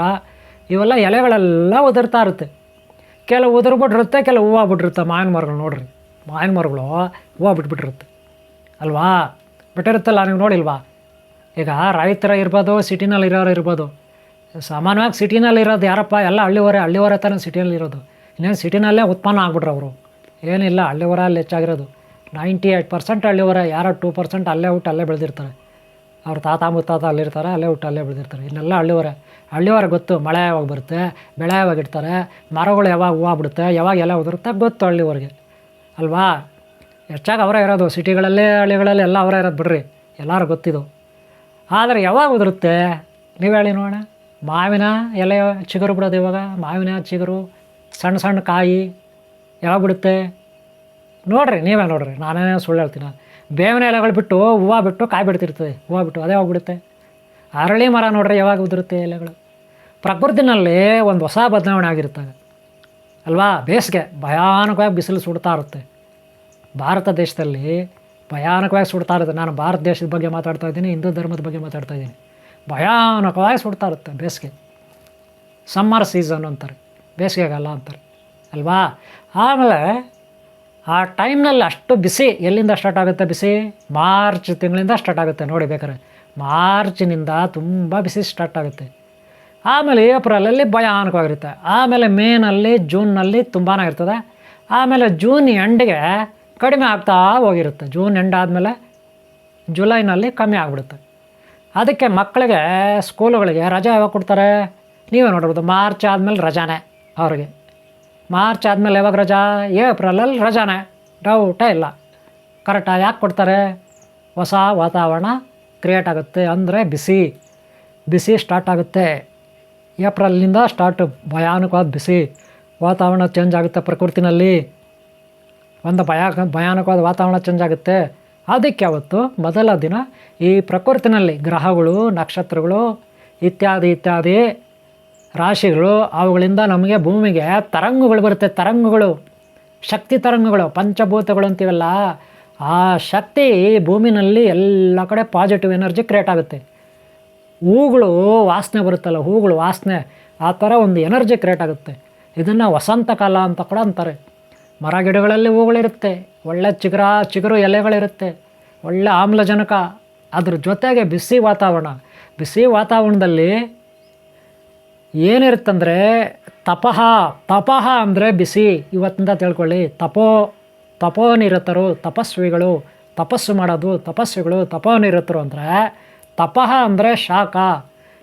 ಇವೆಲ್ಲ ಎಲೆಗಳೆಲ್ಲ ಉದುರ್ತಾ ಇರುತ್ತೆ. ಕೆಲವು ಉದುರ್ಬಿಟ್ಟಿರುತ್ತೆ ಕೆಲವು ಹೂವು ಬಿಟ್ಟಿರುತ್ತೆ. ಮಾವಿನ ಮರಗಳು ನೋಡ್ರಿ, ಮಾವಿನ ಮರಗಳು ಹೂವು ಬಿಟ್ಬಿಟ್ಟಿರುತ್ತೆ. ಅಲ್ವಾ? ಬಿಟ್ಟಿರುತ್ತಲ್ಲ, ನೀವು ನೋಡಿಲ್ವಾ? ಈಗ ರೈತರ ಇರ್ಬೋದು, ಸಿಟಿನಲ್ಲಿ ಇರೋರು ಇರ್ಬೋದು. ಸಾಮಾನ್ಯವಾಗಿ ಸಿಟಿನಲ್ಲಿ ಇರೋದು ಯಾರಪ್ಪ? ಎಲ್ಲ ಹಳ್ಳಿವರೆ ಹಳ್ಳಿವರೆ ತಾನೇ ಸಿಟಿಯಲ್ಲಿ ಇರೋದು. ಇನ್ನೇನು ಸಿಟಿನಲ್ಲೇ ಉತ್ಪನ್ನ ಆಗ್ಬಿಟ್ರು ಅವರು. ಏನಿಲ್ಲ ಹಳ್ಳಿವರ ಅಲ್ಲಿ ಹೆಚ್ಚಾಗಿರೋದು. ನೈಂಟಿ ಏಯ್ಟ್ ಪರ್ಸೆಂಟ್ ಹಳ್ಳಿವರ ಯಾರೋ ಟೂ ಪರ್ಸೆಂಟ್ ಅಲ್ಲೇ ಔಟ್ ಅಲ್ಲೇ ಬೆಳೆದಿರ್ತಾರೆ. ಅವ್ರ ತಾತ ಮುತ್ತಾತ ಅಲ್ಲಿರ್ತಾರೆ ಅಲ್ಲೇ ಹುಟ್ಟು, ಅಲ್ಲೇ ಬೆಳೆದಿರ್ತಾರೆ. ಇನ್ನೆಲ್ಲ ಹಳ್ಳಿವರೆ ಹಳ್ಳಿವರೆ ಗೊತ್ತು, ಮಳೆ ಯಾವಾಗ ಬರುತ್ತೆ, ಬೆಳೆ ಯಾವಾಗ ಇಡ್ತಾರೆ, ಮರಗಳು ಯಾವಾಗ ಹೂವು ಬಿಡುತ್ತೆ, ಯಾವಾಗ ಎಲ್ಲ ಉದುರುತ್ತೆ ಗೊತ್ತು ಹಳ್ಳಿವರೆಗೆ ಅಲ್ವಾ? ಹೆಚ್ಚಾಗಿ ಅವರೇ ಇರೋದು. ಸಿಟಿಗಳಲ್ಲೇ, ಹಳ್ಳಿಗಳಲ್ಲಿ ಎಲ್ಲ ಅವರೇ ಇರೋದು ಬಿಡ್ರಿ. ಎಲ್ಲರೂ ಗೊತ್ತಿದ್ದು ಆದರೆ ಯಾವಾಗ ಉದುರುತ್ತೆ? ನೀವು ಹೇಳಿ ನೋಡೋಣ. ಮಾವಿನ ಎಲೆ ಚಿಗುರು ಬಿಡೋದು ಇವಾಗ. ಮಾವಿನ ಚಿಗುರು, ಸಣ್ಣ ಸಣ್ಣ ಕಾಯಿ ಯಾವಾಗ ಬಿಡುತ್ತೆ? ನೋಡಿರಿ, ನೀವೇ ನೋಡಿರಿ. ನಾನೇ ಸುಳ್ಳು ಹೇಳ್ತೀನಿ. ಬೇವಿನ ಎಲೆಗಳು ಬಿಟ್ಟು ಹೂವು ಬಿಟ್ಟು ಕಾಯಿ ಬಿಡ್ತಿರ್ತದೆ. ಹೂವು ಬಿಟ್ಟು ಅದೇ ಹೋಗ್ಬಿಡುತ್ತೆ. ಅರಳಿ ಮರ ನೋಡ್ರೆ ಯಾವಾಗ ಉದುರುತ್ತೆ ಎಲೆಗಳು? ಪ್ರಕೃತಿನಲ್ಲಿ ಒಂದು ಹೊಸ ಬದಲಾವಣೆ ಆಗಿರ್ತದೆ ಅಲ್ವಾ? ಬೇಸಿಗೆ ಭಯಾನಕವಾಗಿ ಬಿಸಿಲು ಸುಡ್ತಾ ಇರುತ್ತೆ. ಭಾರತ ದೇಶದಲ್ಲಿ ಭಯಾನಕವಾಗಿ ಸುಡ್ತಾ ಇರುತ್ತೆ. ನಾನು ಭಾರತ ದೇಶದ ಬಗ್ಗೆ ಮಾತಾಡ್ತಾ ಇದ್ದೀನಿ, ಹಿಂದೂ ಧರ್ಮದ ಬಗ್ಗೆ ಮಾತಾಡ್ತಾ ಇದ್ದೀನಿ. ಭಯಾನಕವಾಗಿ ಸುಡ್ತಾ ಇರುತ್ತೆ ಬೇಸಿಗೆ. ಸಮ್ಮರ್ ಸೀಸನ್ ಅಂತಾರೆ. ಬೇಸಿಗೆಗಾಲ ಅಂತಾರೆ. ಅಲ್ವಾ? ಆಮೇಲೆ ಆ ಟೈಮ್ನಲ್ಲಿ ಅಷ್ಟು ಬಿಸಿ. ಎಲ್ಲಿಂದ ಸ್ಟಾರ್ಟ್ ಆಗುತ್ತೆ ಬಿಸಿ? ಮಾರ್ಚ್ ತಿಂಗಳಿಂದ ಸ್ಟಾರ್ಟ್ ಆಗುತ್ತೆ. ನೋಡಿ ಬೇಕಾದ್ರೆ. ಮಾರ್ಚಿನಿಂದ ತುಂಬ ಬಿಸಿ ಸ್ಟಾರ್ಟ್ ಆಗುತ್ತೆ. ಆಮೇಲೆ ಏಪ್ರಿಲಲ್ಲಿ ಭಯಾನಕವಾಗಿರುತ್ತೆ. ಆಮೇಲೆ ಮೇನಲ್ಲಿ, ಜೂನ್ನಲ್ಲಿ ತುಂಬಾ ಇರ್ತದೆ. ಆಮೇಲೆ ಜೂನ್ ಎಂಡ್ಗೆ ಕಡಿಮೆ ಆಗ್ತಾ ಹೋಗಿರುತ್ತೆ. ಜೂನ್ ಎಂಡ್ ಆದಮೇಲೆ ಜುಲೈನಲ್ಲಿ ಕಮ್ಮಿ ಆಗಿಬಿಡುತ್ತೆ. ಅದಕ್ಕೆ ಮಕ್ಕಳಿಗೆ, ಸ್ಕೂಲುಗಳಿಗೆ ರಜೆ ಯಾವಾಗ ಕೊಡ್ತಾರೆ? ನೀವೇ ನೋಡ್ಬೋದು. ಮಾರ್ಚ್ ಆದಮೇಲೆ ರಜಾನೇ ಅವ್ರಿಗೆ. ಮಾರ್ಚ್ ಆದಮೇಲೆ ಯಾವಾಗ ರಜಾ? ಏಪ್ರಿಲಲ್ಲಿ ರಜಾನೇ. ಡೌಟೇ ಇಲ್ಲ. ಕರೆಕ್ಟಾಗಿ ಯಾಕೆ ಕೊಡ್ತಾರೆ? ಹೊಸ ವಾತಾವರಣ ಕ್ರಿಯೇಟ್ ಆಗುತ್ತೆ ಅಂದರೆ ಬಿಸಿ. ಬಿಸಿ ಸ್ಟಾರ್ಟ್ ಆಗುತ್ತೆ. ಏಪ್ರಿಲ್ನಿಂದ ಸ್ಟಾರ್ಟ್ ಭಯಾನಕವಾದ ಬಿಸಿ. ವಾತಾವರಣ ಚೇಂಜ್ ಆಗುತ್ತೆ ಪ್ರಕೃತಿನಲ್ಲಿ. ಒಂದು ಭಯ, ಭಯಾನಕವಾದ ವಾತಾವರಣ ಚೇಂಜ್ ಆಗುತ್ತೆ. ಅದಕ್ಕೆ ಅವತ್ತು ಮೊದಲ ದಿನ ಈ ಪ್ರಕೃತಿನಲ್ಲಿ ಗ್ರಹಗಳು, ನಕ್ಷತ್ರಗಳು ಇತ್ಯಾದಿ ಇತ್ಯಾದಿ ರಾಶಿಗಳು ಅವುಗಳಿಂದ ನಮಗೆ ಭೂಮಿಗೆ ತರಂಗಗಳು ಬರುತ್ತೆ, ತರಂಗಗಳು. ಶಕ್ತಿ ತರಂಗಗಳು, ಪಂಚಭೂತಗಳು ಅಂತೀವಲ್ಲ, ಆ ಶಕ್ತಿ ಭೂಮಿನಲ್ಲಿ ಎಲ್ಲ ಕಡೆ ಪಾಸಿಟಿವ್ ಎನರ್ಜಿ ಕ್ರಿಯೇಟ್ ಆಗುತ್ತೆ. ಹೂಗಳು ವಾಸನೆ ಬರುತ್ತಲ್ಲ, ಹೂಗಳು ವಾಸನೆ, ಆ ಥರ ಒಂದು ಎನರ್ಜಿ ಕ್ರಿಯೇಟ್ ಆಗುತ್ತೆ. ಇದನ್ನು ವಸಂತ ಕಾಲ ಅಂತ ಕೂಡ ಅಂತಾರೆ. ಮರ ಗಿಡಗಳಲ್ಲಿ ಹೂಗಳಿರುತ್ತೆ, ಒಳ್ಳೆ ಚಿಗುರ, ಚಿಗುರು ಎಲೆಗಳಿರುತ್ತೆ, ಒಳ್ಳೆ ಆಮ್ಲಜನಕ. ಅದ್ರ ಜೊತೆಗೆ ಬಿಸಿ ವಾತಾವರಣ. ಬಿಸಿ ವಾತಾವರಣದಲ್ಲಿ ಏನಿರುತ್ತಂದರೆ ತಪಃ ತಪಃ ಅಂದರೆ ಬಿಸಿ. ಇವತ್ತಿಂದ ತಿಳ್ಕೊಳ್ಳಿ. ತಪೋ, ತಪೋನಿರತರು, ತಪಸ್ವಿಗಳು, ತಪಸ್ಸು ಮಾಡೋದು ತಪಸ್ವಿಗಳು ತಪೋನಿರತರು ಅಂದರೆ ತಪಃ ಅಂದರೆ ಶಾಖ,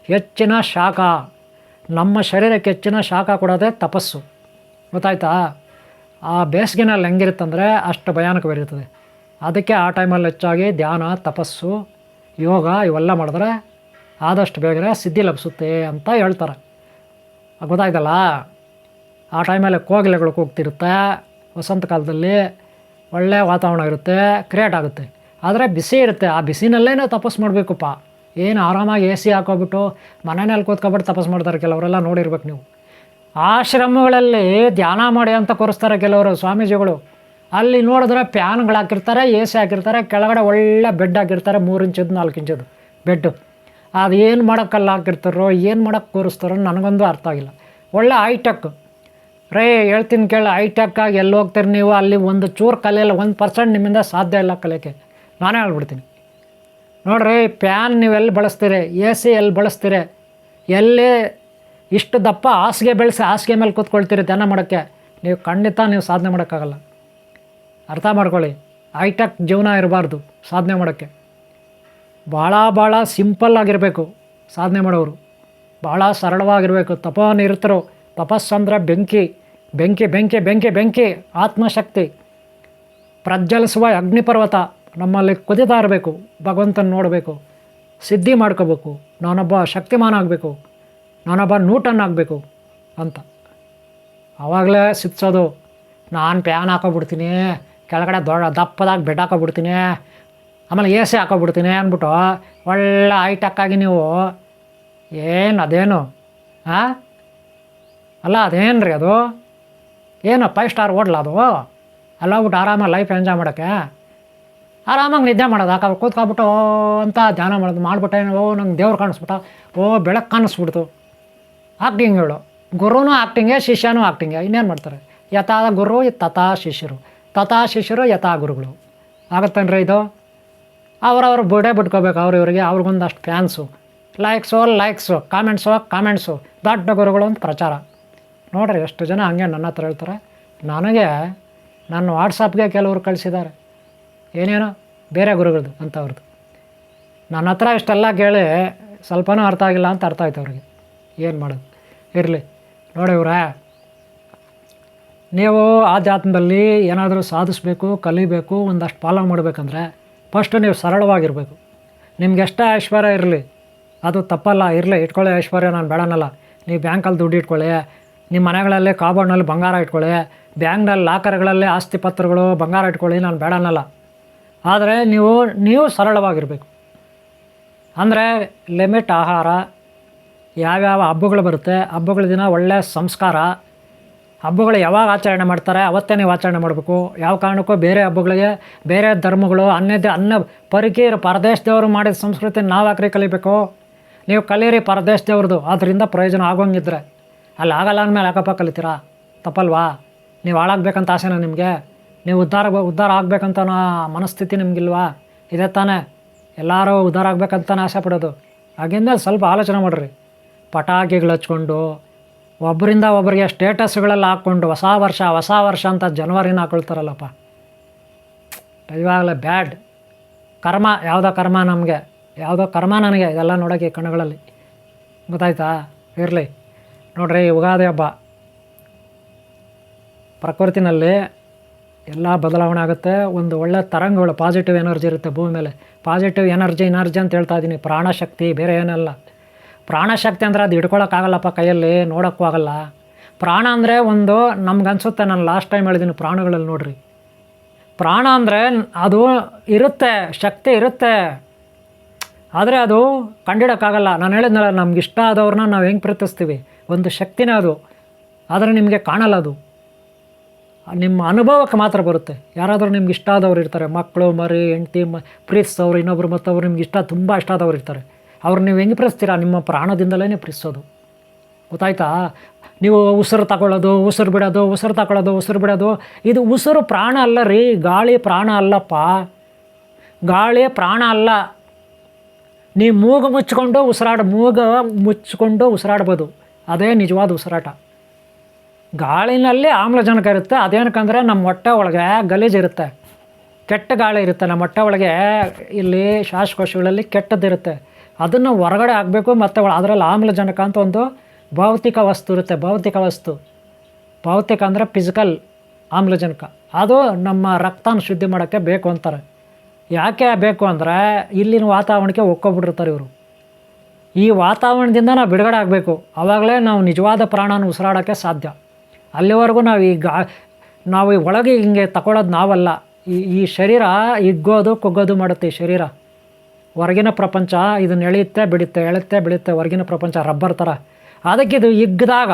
ಹೆಚ್ಚಿನ ಶಾಖ. ನಮ್ಮ ಶರೀರಕ್ಕೆ ಹೆಚ್ಚಿನ ಶಾಖ ಕೊಡೋದೇ ತಪಸ್ಸು. ಗೊತ್ತಾಯ್ತಾ? ಆ ಬೇಸಿಗೆನಲ್ಲಿ ಹೆಂಗಿರುತ್ತಂದರೆ ಅಷ್ಟು ಭಯಾನಕವಿರುತ್ತದೆ ಅದಕ್ಕೆ ಆ ಟೈಮಲ್ಲಿ ಹೆಚ್ಚಾಗಿ ಧ್ಯಾನ, ತಪಸ್ಸು, ಯೋಗ ಇವೆಲ್ಲ ಮಾಡಿದ್ರೆ ಆದಷ್ಟು ಬೇಗನೆ ಸಿದ್ಧಿ ಲಭಿಸುತ್ತೆ ಅಂತ ಹೇಳ್ತಾರೆ. ಗೊತ್ತಾಯ್ತಲ್ಲ? ಆ ಟೈಮಲ್ಲಿ ಕೋಗಿಲೆಗಳು ಕೂಗ್ತಿರುತ್ತೆ. ವಸಂತ ಕಾಲದಲ್ಲಿ ಒಳ್ಳೆಯ ವಾತಾವರಣ ಇರುತ್ತೆ ಕ್ರಿಯೇಟ್ ಆಗುತ್ತೆ. ಆದರೆ ಬಿಸಿ ಇರುತ್ತೆ. ಆ ಬಿಸಿನಲ್ಲೇ ನಾವು ತಪಸ್ಸು ಮಾಡಬೇಕಪ್ಪ. ಏನು ಆರಾಮಾಗಿ ಎ ಸಿ ಹಾಕೋಬಿಟ್ಟು ಮನೆಯಲ್ಲಿ ಕೂತ್ಕೊಬಿಟ್ಟು ತಪಸ್ಸು ಮಾಡ್ತಾರೆ ಕೆಲವರೆಲ್ಲ ನೋಡಿರ್ಬೇಕು ನೀವು. ಆಶ್ರಮಗಳಲ್ಲಿ ಧ್ಯಾನ ಮಾಡಿ ಅಂತ ಕೊರಿಸ್ತಾರೆ ಕೆಲವರು ಸ್ವಾಮೀಜಿಗಳು. ಅಲ್ಲಿ ನೋಡಿದ್ರೆ ಪ್ಯಾನ್ಗಳು ಹಾಕಿರ್ತಾರೆ ಎ ಸಿ ಹಾಕಿರ್ತಾರೆ, ಕೆಳಗಡೆ ಒಳ್ಳೆ ಬೆಡ್ ಹಾಕಿರ್ತಾರೆ, ಮೂರು ಇಂಚದ್ದು, ನಾಲ್ಕು ಇಂಚದ್ದು ಬೆಡ್ಡು ಅದು ಏನು ಮಾಡೋಕ್ಕಲ್ಲ ಹಾಕಿರ್ತಾರೋ, ಏನು ಮಾಡೋಕ್ಕೆ ಕೂರಿಸ್ತಾರೋ ನನಗೊಂದು ಅರ್ಥ ಆಗಿಲ್ಲ. ಒಳ್ಳೆ ಐಟೆಕ್ ರೇ, ಹೇಳ್ತೀನಿ ಕೇಳಿ ಐಟೆಕ್ಕಾಗಿ ಎಲ್ಲಿ ಹೋಗ್ತೀರಿ ನೀವು? ಅಲ್ಲಿ ಒಂದು ಚೂರು ಕಲಿಯಲ್ಲ ಒಂದು ಪರ್ಸೆಂಟ್ ನಿಮ್ಮಿಂದ ಸಾಧ್ಯ ಇಲ್ಲ ಕಲಿಯೋಕ್ಕೆ ನಾನೇ ಹೇಳ್ಬಿಡ್ತೀನಿ. ನೋಡ್ರಿ, ಪ್ಯಾನ್ ನೀವು ಎಲ್ಲಿ ಬಳಸ್ತೀರಿ? ಎ ಸಿ ಎಲ್ಲಿ ಬಳಸ್ತೀರಿ? ಎಲ್ಲಿ ಇಷ್ಟು ದಪ್ಪ ಹಾಸಿಗೆ ಬೆಳೆಸಿ ಹಾಸಿಗೆ ಮೇಲೆ ಕೂತ್ಕೊಳ್ತೀರಿ ಧ್ಯಾನ ಮಾಡೋಕ್ಕೆ? ನೀವು ಖಂಡಿತ ನೀವು ಸಾಧನೆ ಮಾಡೋಕ್ಕಾಗಲ್ಲ. ಅರ್ಥ ಮಾಡ್ಕೊಳ್ಳಿ. ಹೈಟೆಕ್ ಜೀವನ ಇರಬಾರ್ದು ಸಾಧನೆ ಮಾಡೋಕ್ಕೆ. ಭಾಳ ಭಾಳ ಸಿಂಪಲ್ ಆಗಿರಬೇಕು ಸಾಧನೆ ಮಾಡೋರು. ಭಾಳ ಸರಳವಾಗಿರಬೇಕು. ತಪೋನಿರ್ತರು, ತಪಸ್ಸಂದ್ರೆ ಬೆಂಕಿ ಬೆಂಕಿ ಬೆಂಕಿ ಬೆಂಕಿ ಬೆಂಕಿ, ಆತ್ಮಶಕ್ತಿ, ಪ್ರಜ್ವಲಿಸುವ ಅಗ್ನಿಪರ್ವತ ನಮ್ಮಲ್ಲಿ ಕುದಿತಾ ಇರಬೇಕು, ಭಗವಂತನ ನೋಡಬೇಕು, ಸಿದ್ಧಿ ಮಾಡ್ಕೋಬೇಕು, ನಾನೊಬ್ಬ ಶಕ್ತಿಮಾನ ಆಗಬೇಕು ನಾನೊಬ್ಬ ನೂಟನ್ ಆಗಬೇಕು ಅಂತ. ಆವಾಗಲೇ ಸಿಕ್ಸೋದು ನಾನು ಪ್ಯಾನ್ ಹಾಕೋಬಿಡ್ತೀನಿ, ಕೆಳಗಡೆ ದೊಡ್ಡ ದಪ್ಪದಾಗಿ ಬೆಡ್ ಹಾಕೋಬಿಡ್ತೀನಿ ಆಮೇಲೆ ಎ ಸಿ ಹಾಕೋಬಿಡ್ತೀನಿ ಅಂದ್ಬಿಟ್ಟು ಒಳ್ಳೆ ಹೈಟೆಕ್ಕಾಗಿ ನೀವು ಏನು ಅದೇನು ಹಾಂ ಅಲ್ಲ ಅದೇನು ರೀ ಅದು? ಏನು ಫೈವ್ ಸ್ಟಾರ್ ಹೋಟ್ಲ ಅದು? ಅಲ್ಲ ಬಿಟ್ಟು ಆರಾಮಾಗಿ ಲೈಫ್ ಎಂಜಾಯ್ ಮಾಡೋಕ್ಕೆ? ಆರಾಮಾಗಿ ನಿದ್ದೆ ಮಾಡೋದು ಹಾಕೋ ಕೂತ್ಕೊಬಿಟ್ಟು ಅಂತ ಧ್ಯಾನ ಮಾಡೋದು, ಮಾಡಿಬಿಟ್ಟೆ ಓ, ನಂಗೆ ದೇವ್ರು ಕಾಣಿಸ್ಬಿಟ್ಟ, ಓ ಬೆಳಕು ಕಾಣಿಸ್ಬಿಡ್ತು. ಹೇಳು. ಗುರುನೂ ಆ್ಯಕ್ಟಿಂಗೇ ಶಿಷ್ಯನೂ ಆಕ್ಟಿಂಗೆ ಇನ್ನೇನು ಮಾಡ್ತಾರೆ? ಯಥಾ ಗುರು, ತಥಾ ಶಿಷ್ಯರು. ತಥಾ ಶಿಷ್ಯರು, ಯಥಾ ಗುರುಗಳು. ಆಗತ್ತೇನ್ರಿ ಇದು? ಅವ್ರವ್ರು ಬುಡೇ ಬಿಟ್ಕೋಬೇಕು ಅವ್ರ ಇವರಿಗೆ, ಅವ್ರಿಗೊಂದಷ್ಟು fans likes likes comments comments ದೊಡ್ಡ ಗುರುಗಳು ಅಂತ ಪ್ರಚಾರ. ನೋಡ್ರಿ ಎಷ್ಟು ಜನ ಹಂಗೆ ನನ್ನ ಹತ್ರ ಹೇಳ್ತಾರೆ, ನನಗೆ ನನ್ನ ವಾಟ್ಸಪ್ಗೆ ಕೆಲವರು ಕಳಿಸಿದ್ದಾರೆ. ಏನೇನೋ, ಬೇರೆ ಗುರುಗಳದ್ದು ಅಂಥವ್ರದ್ದು ನನ್ನ ಹತ್ರ ಇಷ್ಟೆಲ್ಲ ಕೇಳಿ ಸ್ವಲ್ಪನೂ ಅರ್ಥ ಆಗಿಲ್ಲ ಅಂತ ಅರ್ಥ ಆಯ್ತು ಅವ್ರಿಗೆ. ಏನು ಮಾಡೋದು? ಇರಲಿ. ನೋಡಿ ಇವ್ರೆ, ನೀವು ಆಧ್ಯಾತ್ಮದಲ್ಲಿ ಏನಾದರೂ ಸಾಧಿಸ್ಬೇಕು, ಕಲಿಬೇಕು, ಒಂದಷ್ಟು ಫಾಲೋ ಮಾಡಬೇಕಂದ್ರೆ ಫಸ್ಟು ನೀವು ಸರಳವಾಗಿರಬೇಕು. ನಿಮ್ಗೆ ಎಷ್ಟೇ ಐಶ್ವರ್ಯ ಇರಲಿ, ಅದು ತಪ್ಪಲ್ಲ, ಇರಲಿ, ಇಟ್ಕೊಳ್ಳಿ ಐಶ್ವರ್ಯ, ನಾನು ಬೇಡನಲ್ಲ. ನೀವು ಬ್ಯಾಂಕಲ್ಲಿ ದುಡ್ಡು ಇಟ್ಕೊಳ್ಳಿ, ನಿಮ್ಮ ಮನೆಗಳಲ್ಲಿ ಕಾಬೋರ್ಡ್ನಲ್ಲಿ ಬಂಗಾರ ಇಟ್ಕೊಳ್ಳಿ, ಬ್ಯಾಂಕ್ನಲ್ಲಿ ಲಾಕರ್ಗಳಲ್ಲಿ ಆಸ್ತಿ ಪತ್ರಗಳು, ಬಂಗಾರ ಇಟ್ಕೊಳ್ಳಿ, ನಾನು ಬೇಡನಲ್ಲ. ಆದರೆ ನೀವು ನೀವು ಸರಳವಾಗಿರಬೇಕು. ಅಂದರೆ ಲಿಮಿಟ್ ಆಹಾರ, ಯಾವ್ಯಾವ ಹಬ್ಬಗಳು ಬರುತ್ತೆ, ಹಬ್ಬಗಳ ದಿನ ಒಳ್ಳೆಯ ಸಂಸ್ಕಾರ ಹಬ್ಬಗಳು ಯಾವಾಗ ಆಚರಣೆ ಮಾಡ್ತಾರೆ, ಅವತ್ತೇ ನೀವು ಆಚರಣೆ ಮಾಡಬೇಕು. ಯಾವ ಕಾರಣಕ್ಕೂ ಬೇರೆ ಹಬ್ಬಗಳಿಗೆ, ಬೇರೆ ಧರ್ಮಗಳು, ಅನ್ಯದ, ಅನ್ನ ಪರಿಕೀರ ಪರದೇಶದವರು ಮಾಡಿದ ಸಂಸ್ಕೃತಿ ನಾವು ಯಾಕ್ರಿ ಕಲಿಬೇಕು? ನೀವು ಕಲಿಯಿರಿ ಪರದೇಶದವ್ರದ್ದು ಅದರಿಂದ ಪ್ರಯೋಜನ ಆಗೋಂಗಿದ್ರೆ. ಅಲ್ಲಿ ಆಗಲ್ಲ ಅಂದಮೇಲೆ ಯಾಕಪ್ಪ ಕಲಿತೀರಾ? ತಪ್ಪಲ್ವಾ? ನೀವು ಹಾಳಾಗಬೇಕಂತ ಆಸೆನಾ ನಿಮಗೆ? ನೀವು ಉದ್ಧಾರ ಉದ್ಧಾರ ಆಗಬೇಕಂತ ಮನಸ್ಥಿತಿ ನಿಮಗಿಲ್ವಾ? ಇದೆ ತಾನೇ. ಎಲ್ಲರೂ ಉದ್ಧಾರ ಆಗಬೇಕಂತಾನೆ ಆಸೆ ಪಡೋದು. ಹಾಗಿಂದ ಸ್ವಲ್ಪ ಆಲೋಚನೆ ಮಾಡಿರಿ. ಪಟಾಕಿಗಳು ಹಚ್ಕೊಂಡು ಒಬ್ಬರಿಂದ ಒಬ್ಬರಿಗೆ ಸ್ಟೇಟಸ್ಗಳೆಲ್ಲ ಹಾಕ್ಕೊಂಡು ಹೊಸ ವರ್ಷ ಹೊಸ ವರ್ಷ ಅಂತ ಜನವರಿನ ಹಾಕೊಳ್ತಾರಲ್ಲಪ್ಪ. ಇವಾಗಲೇ ಬ್ಯಾಡ್. ಕರ್ಮ, ಯಾವುದೋ ಕರ್ಮ ನಮಗೆ, ಯಾವುದೋ ಕರ್ಮ ನನಗೆ, ಇದೆಲ್ಲ ನೋಡೋಕ್ಕೆ ಕಣಗಳಲ್ಲಿ. ಗೊತ್ತಾಯ್ತಾ? ಇರಲಿ. ನೋಡ್ರಿ ಯುಗಾದಿ ಹಬ್ಬ. ಪ್ರಕೃತಿನಲ್ಲಿ ಎಲ್ಲ ಬದಲಾವಣೆ ಆಗುತ್ತೆ. ಒಂದು ಒಳ್ಳೆ ತರಂಗಗಳು ಪಾಸಿಟಿವ್ ಎನರ್ಜಿ ಇರುತ್ತೆ ಭೂಮಿ ಮೇಲೆ. ಪಾಸಿಟಿವ್ ಎನರ್ಜಿ ಎನರ್ಜಿ ಅಂತ ಹೇಳ್ತಾ ಇದ್ದೀನಿ ಪ್ರಾಣಶಕ್ತಿ, ಬೇರೆ ಏನಲ್ಲ. ಪ್ರಾಣಶಕ್ತಿ ಅಂದರೆ ಅದು ಹಿಡ್ಕೊಳಕ್ಕಾಗಲ್ಲಪ್ಪ ಕೈಯಲ್ಲಿ, ನೋಡೋಕ್ಕೂ ಆಗಲ್ಲ. ಪ್ರಾಣ ಅಂದರೆ ಒಂದು ನಮ್ಗನ್ಸುತ್ತೆ, ನಾನು ಲಾಸ್ಟ್ ಟೈಮ್ ಹೇಳಿದ್ದೀನಿ ಪ್ರಾಣಗಳಲ್ಲಿ ನೋಡ್ರಿ. ಪ್ರಾಣ ಅಂದರೆ ಅದು ಇರುತ್ತೆ, ಶಕ್ತಿ ಇರುತ್ತೆ. ಆದರೆ ಅದು ಕಂಡಿಡೋಕ್ಕಾಗಲ್ಲ. ನಾನು ಹೇಳಿದ್ನಲ್ಲ ನಮ್ಗೆ ಇಷ್ಟ ಆದವ್ರನ್ನ ನಾವು ಹೆಂಗೆ ಪ್ರೀತಿಸ್ತೀವಿ? ಒಂದು ಶಕ್ತಿನೇ ಅದು. ಆದರೆ ನಿಮಗೆ ಕಾಣಲ್ಲ ಅದು. ನಿಮ್ಮ ಅನುಭವಕ್ಕೆ ಮಾತ್ರ ಬರುತ್ತೆ. ಯಾರಾದರೂ ನಿಮ್ಗೆ ಇಷ್ಟ ಆದವ್ರು ಇರ್ತಾರೆ. ಮಕ್ಕಳು ಮರಿ, ಹೆಂಡ್ತಿ, ಮ ಪ್ರೀತಿಸೋರು ಇನ್ನೊಬ್ರು ಮತ್ತೊಬ್ರು ನಿಮ್ಗೆ ಇಷ್ಟ, ತುಂಬ ಇಷ್ಟ ಆದವ್ರು ಇರ್ತಾರೆ. ಅವ್ರು ನೀವು ಹೆಂಗೆ ಪ್ರೀತಿಸ್ತೀರಾ ನಿಮ್ಮ ಪ್ರಾಣದಿಂದಲೇ ಪ್ರೀತಿಸೋದು ಗೊತ್ತಾಯ್ತಾ? ನೀವು ಉಸಿರು ತಗೊಳ್ಳೋದು, ಉಸಿರು ಬಿಡೋದು, ಉಸಿರು ತಗೊಳ್ಳೋದು, ಉಸಿರು ಬಿಡೋದು. ಇದು ಉಸಿರು ಪ್ರಾಣ ಅಲ್ಲ ರೀ, ಗಾಳಿ ಪ್ರಾಣ ಅಲ್ಲಪ್ಪ. ಗಾಳಿ ಪ್ರಾಣ ಅಲ್ಲ. ನೀವು ಮೂಗು ಮುಚ್ಕೊಂಡು ಉಸಿರಾಡ, ಮೂಗ ಮುಚ್ಕೊಂಡು ಉಸಿರಾಡ್ಬೋದು. ಅದೇ ನಿಜವಾದ ಉಸಿರಾಟ. ಗಾಳಿನಲ್ಲಿ ಆಮ್ಲಜನಕ ಇರುತ್ತೆ. ಅದೇನಕ್ಕಂದರೆ ನಮ್ಮ ಹೊಟ್ಟೆ ಒಳಗೆ ಗಲೀಜಿರುತ್ತೆ ಕೆಟ್ಟ ಗಾಳಿ ಇರುತ್ತೆ. ನಮ್ಮ ಹೊಟ್ಟೆ ಒಳಗೆ ಇಲ್ಲಿ ಶ್ವಾಸಕೋಶಗಳಲ್ಲಿ ಕೆಟ್ಟದ್ದಿರುತ್ತೆ. ಅದನ್ನು ಹೊರಗಡೆ ಆಗಬೇಕು ಮತ್ತು ಅದರಲ್ಲಿ ಆಮ್ಲಜನಕ ಅಂತ ಒಂದು ಭೌತಿಕ ವಸ್ತು ಇರುತ್ತೆ, ಭೌತಿಕ ವಸ್ತು. ಭೌತಿಕ ಅಂದರೆ ಫಿಸಿಕಲ್ ಆಮ್ಲಜನಕ. ಅದು ನಮ್ಮ ರಕ್ತನ ಶುದ್ಧಿ ಮಾಡೋಕ್ಕೆ ಬೇಕು ಅಂತಾರೆ. ಯಾಕೆ ಬೇಕು ಅಂದರೆ ಇಲ್ಲಿನ ವಾತಾವರಣಕ್ಕೆ ಒಕ್ಕೊಬಿಟ್ಟಿರ್ತಾರೆ ಇವರು. ಈ ವಾತಾವರಣದಿಂದ ನಾವು ಬಿಡುಗಡೆ ಆಗಬೇಕು. ಆವಾಗಲೇ ನಾವು ನಿಜವಾದ ಪ್ರಾಣನ ಉಸಿರಾಡೋಕ್ಕೆ ಸಾಧ್ಯ. ಅಲ್ಲಿವರೆಗೂ ನಾವು ಈ ಗಾ, ನಾವು ಈ ಒಳಗೆ ಹಿಂಗೆ ತಗೊಳ್ಳೋದು ನಾವಲ್ಲ. ಈ ಈ ಶರೀರ ಹಿಗ್ಗೋದು, ಕುಗ್ಗೋದು ಮಾಡುತ್ತೆ ಈ ಶರೀರ. ಹೊರಗಿನ ಪ್ರಪಂಚ ಇದನ್ನ ಎಳೆಯುತ್ತೆ, ಬಿಡುತ್ತೆ ಎಳುತ್ತೆ ಬಿಡುತ್ತೆ, ಹೊರಗಿನ ಪ್ರಪಂಚ ರಬ್ಬರ್ ಥರ ಅದಕ್ಕೆ ಇದು ಹಿಗ್ಗಿದಾಗ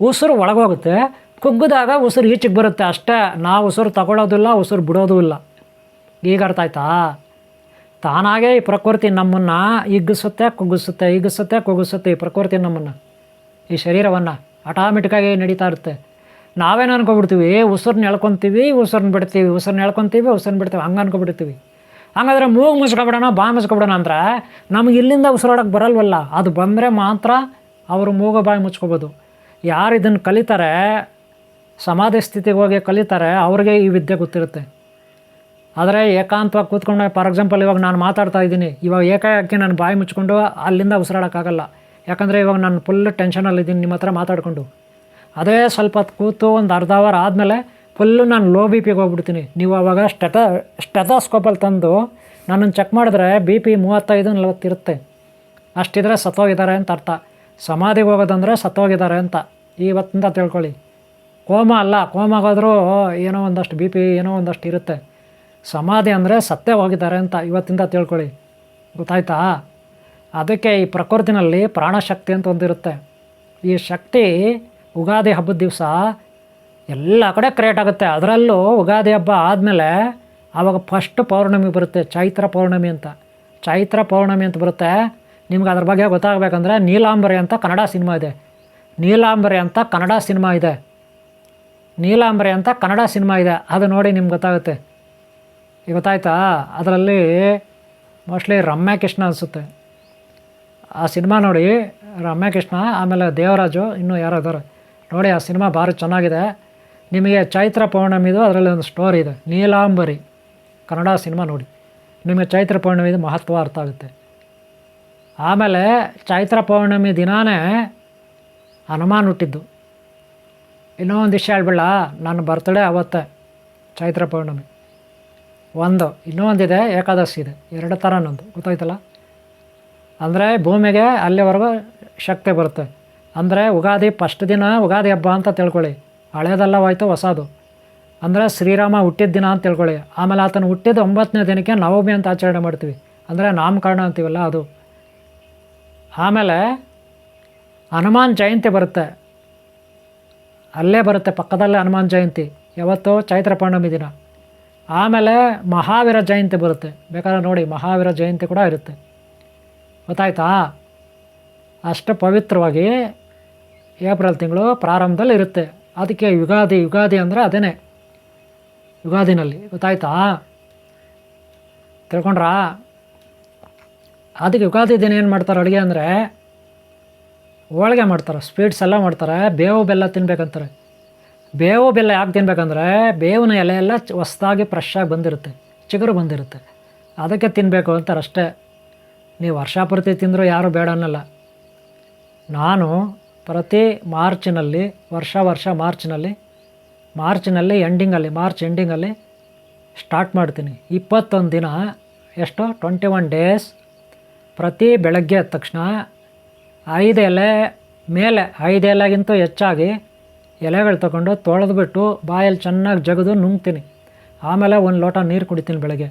ಉಸಿರು ಒಳಗೋಗುತ್ತೆ ಕುಗ್ಗಿದಾಗ ಉಸಿರು ಈಚೆಗೆ ಬರುತ್ತೆ ಅಷ್ಟೇ. ನಾವು ಉಸಿರು ತಗೊಳ್ಳೋದಿಲ್ಲ ಉಸಿರು ಬಿಡೋದೂ ಇಲ್ಲ. ಈಗ ಅರ್ಥ ಆಯ್ತಾ? ತಾನಾಗೇ ಈ ಪ್ರಕೃತಿ ನಮ್ಮನ್ನು ಹಿಗ್ಗಿಸುತ್ತೆ ಕುಗ್ಗಿಸುತ್ತೆ ಹಿಗ್ಗಿಸುತ್ತೆ ಕುಗ್ಗಿಸುತ್ತೆ ಈ ಪ್ರಕೃತಿ ನಮ್ಮನ್ನು. ಈ ಶರೀರವನ್ನು ಆಟೋಮೆಟಿಕ್ಕಾಗಿ ನಡೀತಾ ಇರುತ್ತೆ. ನಾವೇನು ಅನ್ಕೊಬಿಡ್ತೀವಿ? ಉಸಿರನ್ನ ಎಳ್ಕೊತೀವಿ ಉಸಿರನ್ನ ಬಿಡ್ತೀವಿ ಉಸಿರನ್ನ ಎಳ್ಕೊತೀವಿ ಉಸಿರನ್ನ ಬಿಡ್ತೀವಿ, ಹಂಗೆ ಅನ್ಕೊಬಿಡ್ತೀವಿ. ಹಂಗಾದ್ರೆ ಮೂಗು ಮುಚ್ಕೊಬಿಡೋಣ, ಬಾ ಮುಚ್ಕೊಬಿಡೋಣ ಅಂದ್ರೆ ನಮ್ಗೆ ಇಲ್ಲಿಂದ ಉಸಿರಾಡೋಕೆ ಬರಲ್ವಲ್ಲ. ಅದು ಬಂದರೆ ಮಾತ್ರ ಅವರು ಮೂಗು ಬಾಯಿ ಮುಚ್ಕೋಬೋದು. ಯಾರು ಇದನ್ನು ಕಲಿತಾರೆ, ಸಮಾಧಿ ಸ್ಥಿತಿಗೆ ಹೋಗಿ ಕಲಿತಾರೆ, ಅವ್ರಿಗೆ ಈ ವಿದ್ಯೆ ಗೊತ್ತಿರುತ್ತೆ. ಆದರೆ ಏಕಾಂತವಾಗಿ ಕೂತ್ಕೊಂಡು ಫಾರ್ ಎಕ್ಸಾಂಪಲ್ ಇವಾಗ ನಾನು ಮಾತಾಡ್ತಾ ಇದ್ದೀನಿ, ಇವಾಗ ಏಕಾಏಕಿ ನಾನು ಬಾಯಿ ಮುಚ್ಕೊಂಡು ಅಲ್ಲಿಂದ ಉಸಿರಾಡೋಕ್ಕಾಗಲ್ಲ. ಯಾಕಂದರೆ ಇವಾಗ ನಾನು ಫುಲ್ ಟೆನ್ಷನಲ್ಲಿದ್ದೀನಿ ನಿಮ್ಮ ಹತ್ರ ಮಾತಾಡಿಕೊಂಡು. ಅದೇ ಸ್ವಲ್ಪ ಕೂತು ಒಂದು ಅರ್ಧ ಅವರ್ ಆದಮೇಲೆ ಫುಲ್ಲು ನಾನು ಲೋ ಬಿ ಪಿಗೆ ಹೋಗ್ಬಿಡ್ತೀನಿ. ನೀವು ಆವಾಗ ಸ್ಟೆಟ ಸ್ಟೆಥೋಸ್ಕೋಪಲ್ಲಿ ತಂದು ನನ್ನನ್ನು ಚೆಕ್ ಮಾಡಿದ್ರೆ ಬಿ ಪಿ ಮೂವತ್ತೈದು ನಲವತ್ತಿರುತ್ತೆ. ಅಷ್ಟಿದ್ರೆ ಸತ್ತೋಗಿದ್ದಾರೆ ಅಂತ ಅರ್ಥ. ಸಮಾಧಿಗೆ ಹೋಗೋದಂದರೆ ಸತ್ತೋಗಿದ್ದಾರೆ ಅಂತ ಇವತ್ತಿಂದ ತಿಳ್ಕೊಳ್ಳಿ. ಕೋಮ ಅಲ್ಲ ಕೋಮಾಗೋದ್ರೂ ಏನೋ ಒಂದಷ್ಟು ಬಿ ಪಿ ಏನೋ ಒಂದಷ್ಟು ಇರುತ್ತೆ. ಸಮಾಧಿ ಅಂದರೆ ಸತ್ತೇ ಹೋಗಿದ್ದಾರೆ ಅಂತ ಇವತ್ತಿಂದ ತಿಳ್ಕೊಳ್ಳಿ. ಗೊತ್ತಾಯ್ತಾ? ಅದಕ್ಕೆ ಈ ಪ್ರಕೃತಿನಲ್ಲಿ ಪ್ರಾಣಶಕ್ತಿ ಅಂತ ಒಂದಿರುತ್ತೆ. ಈ ಶಕ್ತಿ ಉಗಾದಿ ಹಬ್ಬದ ದಿವಸ ಎಲ್ಲ ಕಡೆ ಕ್ರಿಯೇಟ್ ಆಗುತ್ತೆ. ಅದರಲ್ಲೂ ಉಗಾದಿ ಹಬ್ಬ ಆದಮೇಲೆ ಆವಾಗ ಫಸ್ಟ್ ಪೌರ್ಣಮಿ ಬರುತ್ತೆ, ಚೈತ್ರ ಪೌರ್ಣಮಿ ಅಂತ. ಚೈತ್ರ ಪೌರ್ಣಮಿ ಅಂತ ಬರುತ್ತೆ. ನಿಮ್ಗೆ ಅದ್ರ ಬಗ್ಗೆ ಗೊತ್ತಾಗಬೇಕಂದ್ರೆ ನೀಲಾಂಬರಿ ಅಂತ ಕನ್ನಡ ಸಿನಿಮಾ ಇದೆ. ನೀಲಾಂಬರಿ ಅಂತ ಕನ್ನಡ ಸಿನಿಮಾ ಇದೆ. ನೀಲಾಂಬರಿ ಅಂತ ಕನ್ನಡ ಸಿನಿಮಾ ಇದೆ. ಅದು ನೋಡಿ ನಿಮ್ಗೆ ಗೊತ್ತಾಗುತ್ತೆ. ಈಗ ಗೊತ್ತಾಯ್ತಾ? ಅದರಲ್ಲಿ ಮೋಸ್ಟ್ಲಿ ರಮ್ಯಾ ಕೃಷ್ಣ ಅನಿಸುತ್ತೆ. ಆ ಸಿನಿಮಾ ನೋಡಿ ರಮ್ಯಾ ಕೃಷ್ಣ ಆಮೇಲೆ ದೇವರಾಜು, ಇನ್ನೂ ಯಾರೋ ಇದ್ದಾರೆ. ನೋಡಿ, ಆ ಸಿನಿಮಾ ಭಾರಿ ಚೆನ್ನಾಗಿದೆ. ನಿಮಗೆ ಚೈತ್ರ ಪೌರ್ಣಮಿದು ಅದರಲ್ಲಿ ಒಂದು ಸ್ಟೋರಿ ಇದೆ. ನೀಲಾಂಬರಿ. ಕನ್ನಡ ಸಿನಿಮಾ ನೋಡಿ. ನಿಮಗೆ ಚೈತ್ರ ಪೌರ್ಣಮಿದು ಮಹತ್ವ ಅರ್ಥ ಆಗುತ್ತೆ. ಆಮೇಲೆ ಚೈತ್ರ ಪೌರ್ಣಮಿ ದಿನಾನೇ ಹನುಮಾನ್ ಹುಟ್ಟಿದ್ದು. ಇನ್ನೂ ಒಂದು ವಿಷಯ ಹೇಳ್ಬಿಡ ನನ್ನ ಬರ್ತ್ಡೇ ಅವತ್ತೇ, ಚೈತ್ರ ಪೌರ್ಣಮಿ. ಒಂದು, ಇನ್ನೂ ಒಂದಿದೆ, ಏಕಾದಶಿ ಇದೆ. ಎರಡು ಥರ ನಂದು ಗೊತ್ತಾಯ್ತಲ್ಲ? ಅಂದರೆ ಭೂಮಿಗೆ ಅಲ್ಲಿವರೆಗೂ ಶಕ್ತಿ ಬರುತ್ತೆ. ಅಂದರೆ ಉಗಾದಿ ಫಸ್ಟ್ ದಿನ ಉಗಾದಿ ಹಬ್ಬ ಅಂತ ತಿಳ್ಕೊಳ್ಳಿ. ಹಳೇದೆಲ್ಲ ಹೋಯ್ತು ಹೊಸದು. ಅಂದರೆ ಶ್ರೀರಾಮ ಹುಟ್ಟಿದ ದಿನ ಅಂತ ತಿಳ್ಕೊಳ್ಳಿ. ಆಮೇಲೆ ಆತನ ಹುಟ್ಟಿದ ಒಂಬತ್ತನೇ ದಿನಕ್ಕೆ ನವಮಿ ಅಂತ ಆಚರಣೆ ಮಾಡ್ತೀವಿ. ಅಂದರೆ ನಾಮಕರಣ ಅಂತೀವಲ್ಲ ಅದು. ಆಮೇಲೆ ಹನುಮಾನ್ ಜಯಂತಿ ಬರುತ್ತೆ. ಅಲ್ಲೇ ಬರುತ್ತೆ, ಪಕ್ಕದಲ್ಲೇ ಹನುಮಾನ್ ಜಯಂತಿ. ಯಾವತ್ತೋ ಚೈತ್ರ ಪೌರ್ಣಮಿ ದಿನ. ಆಮೇಲೆ ಮಹಾವೀರ ಜಯಂತಿ ಬರುತ್ತೆ. ಬೇಕಾದ್ರೆ ನೋಡಿ, ಮಹಾವೀರ ಜಯಂತಿ ಕೂಡ ಇರುತ್ತೆ. ಗೊತ್ತಾಯ್ತಾ? ಅಷ್ಟು ಪವಿತ್ರವಾಗಿ ಏಪ್ರಿಲ್ ತಿಂಗಳು ಪ್ರಾರಂಭದಲ್ಲಿ ಇರುತ್ತೆ. ಅದಕ್ಕೆ ಯುಗಾದಿ ಯುಗಾದಿ ಅಂದರೆ ಅದೇನೆ. ಯುಗಾದಿನಲ್ಲಿ, ಗೊತ್ತಾಯ್ತಾ? ತಿಳ್ಕೊಂಡ್ರಾ? ಅದಕ್ಕೆ ಯುಗಾದಿ ದಿನ ಏನು ಮಾಡ್ತಾರೆ ಅಡುಗೆ ಅಂದರೆ, ಹೋಳಿಗೆ ಮಾಡ್ತಾರೆ ಸ್ವೀಟ್ಸ್ ಎಲ್ಲ ಮಾಡ್ತಾರೆ, ಬೇವು ಬೆಲ್ಲ ತಿನ್ಬೇಕಂತಾರೆ. ಬೇವು ಬೆಲ್ಲ ಯಾಕೆ ತಿನ್ಬೇಕಂದ್ರೆ, ಬೇವಿನ ಎಲೆ ಎಲ್ಲ ಹೊಸದಾಗಿ ಹೊಸ್ದಾಗಿ ಫ್ರೆಶ್ ಆಗಿ ಬಂದಿರುತ್ತೆ, ಚಿಗುರು ಬಂದಿರುತ್ತೆ. ಅದಕ್ಕೆ ತಿನ್ನಬೇಕು ಅಂತಾರೆ ಅಷ್ಟೇ. ನೀವು ವರ್ಷಪೂರ್ತಿ ತಿಂದರೂ ಯಾರೂ ಬೇಡ ಅನ್ನಲ್ಲ. ನಾನು ಪ್ರತಿ ಮಾರ್ಚ್ನಲ್ಲಿ, ವರ್ಷ ವರ್ಷ ಮಾರ್ಚ್ನಲ್ಲಿ ಮಾರ್ಚ್ನಲ್ಲಿ ಎಂಡಿಂಗಲ್ಲಿ, ಮಾರ್ಚ್ ಎಂಡಿಂಗಲ್ಲಿ ಸ್ಟಾರ್ಟ್ ಮಾಡ್ತೀನಿ. ಇಪ್ಪತ್ತೊಂದು ದಿನ ಎಷ್ಟು? Twenty one days. ಪ್ರತಿ ಬೆಳಗ್ಗೆ ಎದ್ದ ತಕ್ಷಣ ಐದು ಎಲೆ ಮೇಲೆ, ಐದು ಎಲೆಗಿಂತ ಹೆಚ್ಚಾಗಿ ಎಲೆಗಳು ತಗೊಂಡು ತೊಳೆದ್ಬಿಟ್ಟು ಬಾಯಲ್ಲಿ ಚೆನ್ನಾಗಿ ಜಗದು ನುಂಗ್ತೀನಿ. ಆಮೇಲೆ ಒಂದು ಲೋಟ ನೀರು ಕುಡಿತೀನಿ ಬೆಳಗ್ಗೆ.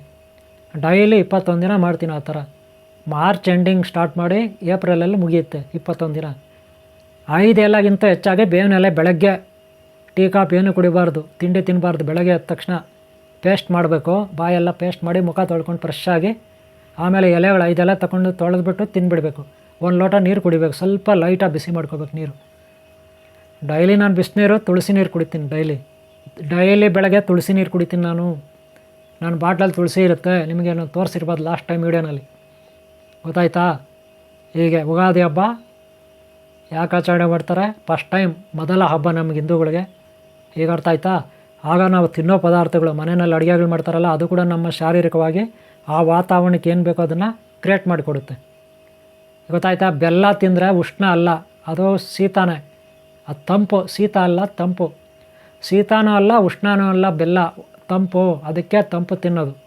ಡೈಲಿ ಇಪ್ಪತ್ತೊಂದು ದಿನ ಮಾಡ್ತೀನಿ ಆ ಥರ. ಮಾರ್ಚ್ ಎಂಡಿಂಗ್ ಸ್ಟಾರ್ಟ್ ಮಾಡಿ ಏಪ್ರಿಲಲ್ಲಿ ಮುಗಿಯುತ್ತೆ ಇಪ್ಪತ್ತೊಂದು ದಿನ. ಎಲೆಗಿಂತ ಹೆಚ್ಚಾಗಿ ಬೇವಿನ ಎಲೆ ಬೆಳಗ್ಗೆ ಟೀ, ಕಾಫಿ ಏನು ಕುಡಿಬಾರ್ದು. ತಿಂಡಿ ತಿನ್ನಬಾರ್ದು ಬೆಳಗ್ಗೆ ಎದ್ದ ತಕ್ಷಣ ಪೇಸ್ಟ್ ಮಾಡಬೇಕು. ಬಾಯೆಲ್ಲ ಪೇಸ್ಟ್ ಮಾಡಿ ಮುಖ ತೊಳ್ಕೊಂಡು ಫ್ರೆಶ್ ಆಗಿ ಆಮೇಲೆ ಎಲೆಗಳು ಐದೆಲ್ಲ ತಗೊಂಡು ತೊಳೆದ್ಬಿಟ್ಟು ತಿನ್ಬಿಡಬೇಕು. ಒಂದು ಲೋಟ ನೀರು ಕುಡಿಬೇಕು. ಸ್ವಲ್ಪ ಲೈಟಾಗಿ ಬಿಸಿ ಮಾಡ್ಕೋಬೇಕು ನೀರು. ಡೈಲಿ ನಾನು ಬಿಸಿನೀರು ತುಳಸಿ ನೀರು ಕುಡಿತೀನಿ ಡೈಲಿ ಡೈಲಿ ಬೆಳಗ್ಗೆ ತುಳಸಿ ನೀರು ಕುಡಿತೀನಿ ನಾನು. ನಾನು ಬಾಟ್ಲಲ್ಲಿ ತುಳಸಿ ಇರುತ್ತೆ. ನಿಮಗೆ ನಾನು ತೋರಿಸಿರ್ಬೋದು ಲಾಸ್ಟ್ ಟೈಮ್ ವೀಡಿಯೋನಲ್ಲಿ ಗೊತ್ತಾಯ್ತಾ? ಹೀಗೆ, ಉಗಾದಿ ಹಬ್ಬ ಯಾಕೆ ಆಚರಣೆ ಮಾಡ್ತಾರೆ? ಫಸ್ಟ್ ಟೈಮ್ ಮೊದಲ ಹಬ್ಬ ನಮ್ಗೆ ಹಿಂದೂಗಳಿಗೆ. ಈಗ ಅರ್ಥ ಆಯ್ತಾ? ಆಗ ನಾವು ತಿನ್ನೋ ಪದಾರ್ಥಗಳು, ಮನೆಯಲ್ಲಿ ಅಡುಗೆಗಳು ಮಾಡ್ತಾರಲ್ಲ, ಅದು ಕೂಡ ನಮ್ಮ ಶಾರೀರಿಕವಾಗಿ ಆ ವಾತಾವರಣಕ್ಕೆ ಏನು ಬೇಕೋ ಅದನ್ನು ಕ್ರಿಯೇಟ್ ಮಾಡಿಕೊಡುತ್ತೆ. ಗೊತ್ತಾಯ್ತಾ? ಬೆಲ್ಲ ತಿಂದರೆ ಉಷ್ಣ ಅಲ್ಲ, ಅದು ಶೀತಾನೇ. ಅದು ತಂಪು, ಶೀತ ಅಲ್ಲ, ತಂಪು. ಶೀತಾನೂ ಅಲ್ಲ, ಉಷ್ಣನೂ ಅಲ್ಲ, ಬೆಲ್ಲ, ತಂಪು, ಅದಕ್ಕೆ ತಂಪು ತಿನ್ನೋದು.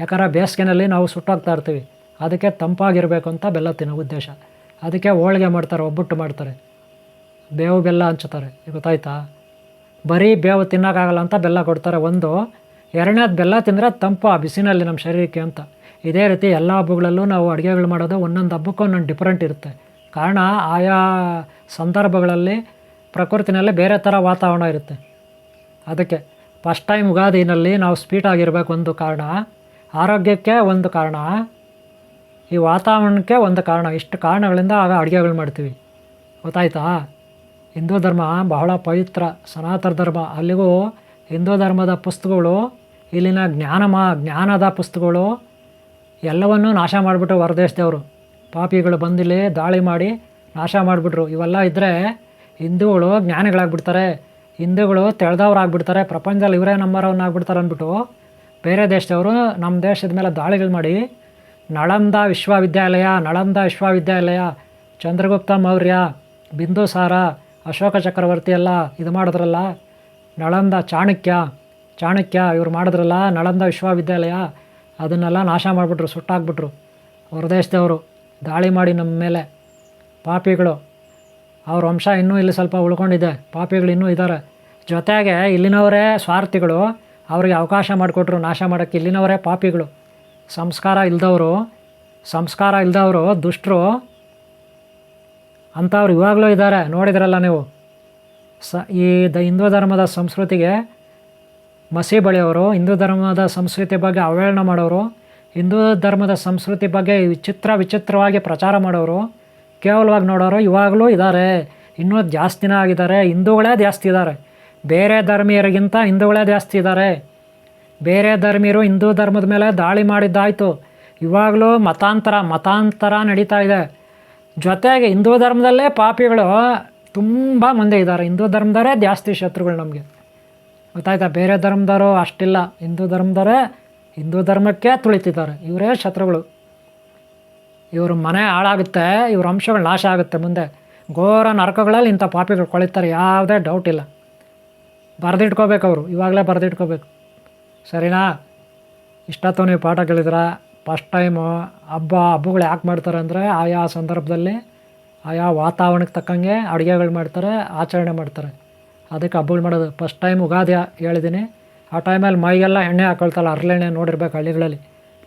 ಯಾಕಂದ್ರೆ ಬೇಸಿಗೆನಲ್ಲಿ ನಾವು ಸುಟ್ಟೋಗ್ತಾ ಇರ್ತೀವಿ. ಅದಕ್ಕೆ ತಂಪಾಗಿರಬೇಕು ಅಂತ ಬೆಲ್ಲ ತಿನ್ನೋ ಉದ್ದೇಶ. ಅದಕ್ಕೆ ಹೋಳಿಗೆ ಮಾಡ್ತಾರೆ, ಒಬ್ಬಟ್ಟು ಮಾಡ್ತಾರೆ. ಬೇವು ಬೆಲ್ಲ ಹಂಚುತ್ತಾರೆ ಗೊತ್ತಾಯ್ತಾ? ಬರೀ ಬೇವು ತಿನ್ನೋಕ್ಕಾಗಲ್ಲ ಅಂತ ಬೆಲ್ಲ ಕೊಡ್ತಾರೆ. ಒಂದು, ಎರಡನೇದು ಬೆಲ್ಲ ತಿಂದರೆ ತಂಪು ಆ ಬಿಸಿನಲ್ಲಿ ನಮ್ಮ ಶರೀರಕ್ಕೆ ಅಂತ. ಇದೇ ರೀತಿ ಎಲ್ಲ ಹಬ್ಬಗಳಲ್ಲೂ ನಾವು ಅಡುಗೆಗಳು ಮಾಡೋದು ಒಂದೊಂದು ಹಬ್ಬಕ್ಕೂ ಒಂದೊಂದು ಡಿಫ್ರೆಂಟ್ ಇರುತ್ತೆ. ಕಾರಣ ಆಯಾ ಸಂದರ್ಭಗಳಲ್ಲಿ, ಪ್ರಕೃತಿನಲ್ಲೇ ಬೇರೆ ಥರ ವಾತಾವರಣ ಇರುತ್ತೆ. ಅದಕ್ಕೆ ಫಸ್ಟ್ ಟೈಮ್ ಉಗಾದಿನಲ್ಲಿ ನಾವು ಸ್ವೀಟ್ ಆಗಿರಬೇಕು ಒಂದು ಕಾರಣ, ಆರೋಗ್ಯಕ್ಕೆ ಒಂದು ಕಾರಣ. ಈ ವಾತಾವರಣಕ್ಕೆ ಒಂದು ಕಾರಣ, ಇಷ್ಟು ಕಾರಣಗಳಿಂದ ಆಗ ಅಡುಗೆಗಳು ಮಾಡ್ತೀವಿ. ಗೊತ್ತಾಯ್ತಾ? ಹಿಂದೂ ಧರ್ಮ ಬಹಳ ಪವಿತ್ರ, ಸನಾತನ ಧರ್ಮ. ಅಲ್ಲಿಗೂ ಹಿಂದೂ ಧರ್ಮದ ಪುಸ್ತಕಗಳು, ಇಲ್ಲಿನ ಜ್ಞಾನಮ, ಜ್ಞಾನದ ಪುಸ್ತಕಗಳು ಎಲ್ಲವನ್ನೂ ನಾಶ ಮಾಡಿಬಿಟ್ಟು ಹೊರದೇಶದವರು ಪಾಪಿಗಳು ಬಂದಿಲ್ಲಿ ದಾಳಿ ಮಾಡಿ ನಾಶ ಮಾಡಿಬಿಟ್ರು. ಇವೆಲ್ಲ ಇದ್ದರೆ ಹಿಂದೂಗಳು ಜ್ಞಾನಿಗಳಾಗ್ಬಿಡ್ತಾರೆ. ಹಿಂದೂಗಳು ತಿಳಿದವ್ರಾಗ್ಬಿಡ್ತಾರೆ. ಪ್ರಪಂಚದಲ್ಲಿ ಇವರೇ ನಂಬರವನ್ನಾಗ್ಬಿಡ್ತಾರೆ ಅಂದ್ಬಿಟ್ಟು ಬೇರೆ ದೇಶದವರು ನಮ್ಮ ದೇಶದ ಮೇಲೆ ದಾಳಿಗಳು ಮಾಡಿ ನಳಂದ ವಿಶ್ವವಿದ್ಯಾಲಯ ನಳಂದ ವಿಶ್ವವಿದ್ಯಾಲಯ, ಚಂದ್ರಗುಪ್ತ ಮೌರ್ಯ ಬಿಂದುಸಾರ ಅಶೋಕ ಚಕ್ರವರ್ತಿ ಎಲ್ಲ ಇದು ಮಾಡಿದ್ರಲ್ಲ? ನಳಂದ ಚಾಣಕ್ಯ ಚಾಣಕ್ಯ ಇವ್ರು ಮಾಡಿದ್ರಲ್ಲ? ನಳಂದ ವಿಶ್ವವಿದ್ಯಾಲಯ? ಅದನ್ನೆಲ್ಲ ನಾಶ ಮಾಡಿಬಿಟ್ರು, ಸುಟ್ಟಾಕ್ಬಿಟ್ರು. ಹೊರದೇಶದವರು, ದಾಳಿ ಮಾಡಿ ನಮ್ಮ ಮೇಲೆ. ಪಾಪಿಗಳು. ಅವ್ರ ವಂಶ ಇನ್ನೂ ಇಲ್ಲಿ ಸ್ವಲ್ಪ ಉಳ್ಕೊಂಡಿದೆ. ಪಾಪಿಗಳು ಇನ್ನೂ ಇದ್ದಾರೆ ಜೊತೆಗೆ ಇಲ್ಲಿನವರೇ ಸ್ವಾರ್ಥಿಗಳು. ಅವರಿಗೆ ಅವಕಾಶ ಮಾಡಿಕೊಟ್ರು, ನಾಶ ಮಾಡೋಕ್ಕೆ ಇಲ್ಲಿನವರೇ ಪಾಪಿಗಳು. ಸಂಸ್ಕಾರ ಇಲ್ದವರು ಸಂಸ್ಕಾರ ಇಲ್ದವರು, ದುಷ್ಟರು ಅಂಥವ್ರು ಇವಾಗಲೂ ಇದ್ದಾರೆ. ನೋಡಿದ್ರಲ್ಲ ನೀವು? ಸ, ಈ ದ ಹಿಂದೂ ಧರ್ಮದ ಸಂಸ್ಕೃತಿಗೆ ಮಸಿ ಬಳಿಯವರು, ಹಿಂದೂ ಧರ್ಮದ ಸಂಸ್ಕೃತಿ ಬಗ್ಗೆ ಅವಹೇಳನ ಮಾಡೋರು, ಹಿಂದೂ ಧರ್ಮದ ಸಂಸ್ಕೃತಿ ಬಗ್ಗೆ ವಿಚಿತ್ರ ವಿಚಿತ್ರವಾಗಿ ಪ್ರಚಾರ ಮಾಡೋರು, ಕೇವಲವಾಗಿ ನೋಡೋರು ಇವಾಗಲೂ ಇದ್ದಾರೆ. ಇನ್ನೂ ಜಾಸ್ತಿನೇ ಆಗಿದ್ದಾರೆ. ಹಿಂದೂಗಳೇ ಜಾಸ್ತಿ ಇದ್ದಾರೆ. ಬೇರೆ ಧರ್ಮೀಯರಿಗಿಂತ ಹಿಂದೂಗಳೇ ಜಾಸ್ತಿ ಇದ್ದಾರೆ. ಬೇರೆ ಧರ್ಮೀಯರು ಹಿಂದೂ ಧರ್ಮದ ಮೇಲೆ ದಾಳಿ ಮಾಡಿದ್ದಾಯಿತು. ಇವಾಗಲೂ ಮತಾಂತರ ಮತಾಂತರ ನಡೀತಾ ಇದೆ. ಜೊತೆಗೆ ಹಿಂದೂ ಧರ್ಮದಲ್ಲೇ ಪಾಪಿಗಳು ತುಂಬ ಮುಂದೆ ಇದ್ದಾರೆ. ಹಿಂದೂ ಧರ್ಮದವರೇ ಜಾಸ್ತಿ ಶತ್ರುಗಳು ನಮಗೆ. ಗೊತ್ತಾಯ್ತಾ? ಬೇರೆ ಧರ್ಮದವರು ಅಷ್ಟಿಲ್ಲ. ಹಿಂದೂ ಧರ್ಮದವರೇ ಹಿಂದೂ ಧರ್ಮಕ್ಕೆ ತುಳಿತಿದ್ದಾರೆ. ಇವರೇ ಶತ್ರುಗಳು. ಇವರು ಮನೆ ಹಾಳಾಗುತ್ತೆ, ಇವ್ರ ಅಂಶಗಳು ನಾಶ ಆಗುತ್ತೆ ಮುಂದೆ. ಘೋರ ನರಕಗಳಲ್ಲಿ ಇಂಥ ಪಾಪಿಗಳು ಕೊಳಿತಾರೆ. ಯಾವುದೇ ಡೌಟ್ ಇಲ್ಲ. ಬರೆದಿಟ್ಕೋಬೇಕು ಅವರು. ಇವಾಗಲೇ ಬರೆದಿಟ್ಕೋಬೇಕು. ಸರಿನಾ? ಇಷ್ಟೊತ್ತು ನೀವು ಪಾಠ ಕೇಳಿದ್ರ ಫಸ್ಟ್ ಟೈಮು ಹಬ್ಬ, ಹಬ್ಬಗಳು ಯಾಕೆ ಮಾಡ್ತಾರೆ ಅಂದರೆ ಆಯಾ ಸಂದರ್ಭದಲ್ಲಿ, ಆಯಾ ವಾತಾವರಣಕ್ಕೆ ತಕ್ಕಂಗೆ ಅಡುಗೆಗಳು ಮಾಡ್ತಾರೆ, ಆಚರಣೆ ಮಾಡ್ತಾರೆ. ಅದಕ್ಕೆ ಹಬ್ಬಗಳು ಮಾಡೋದು. ಫಸ್ಟ್ ಟೈಮ್ ಉಗಾದಿ ಹೇಳಿದ್ದೀನಿ ಆ ಟೈಮಲ್ಲಿ ಮೈಗೆಲ್ಲ ಎಣ್ಣೆ ಹಾಕೊಳ್ತಲ್ಲ ಅರಳೆಣ್ಣೆ ನೋಡಿರ್ಬೇಕು ಹಳ್ಳಿಗಳಲ್ಲಿ.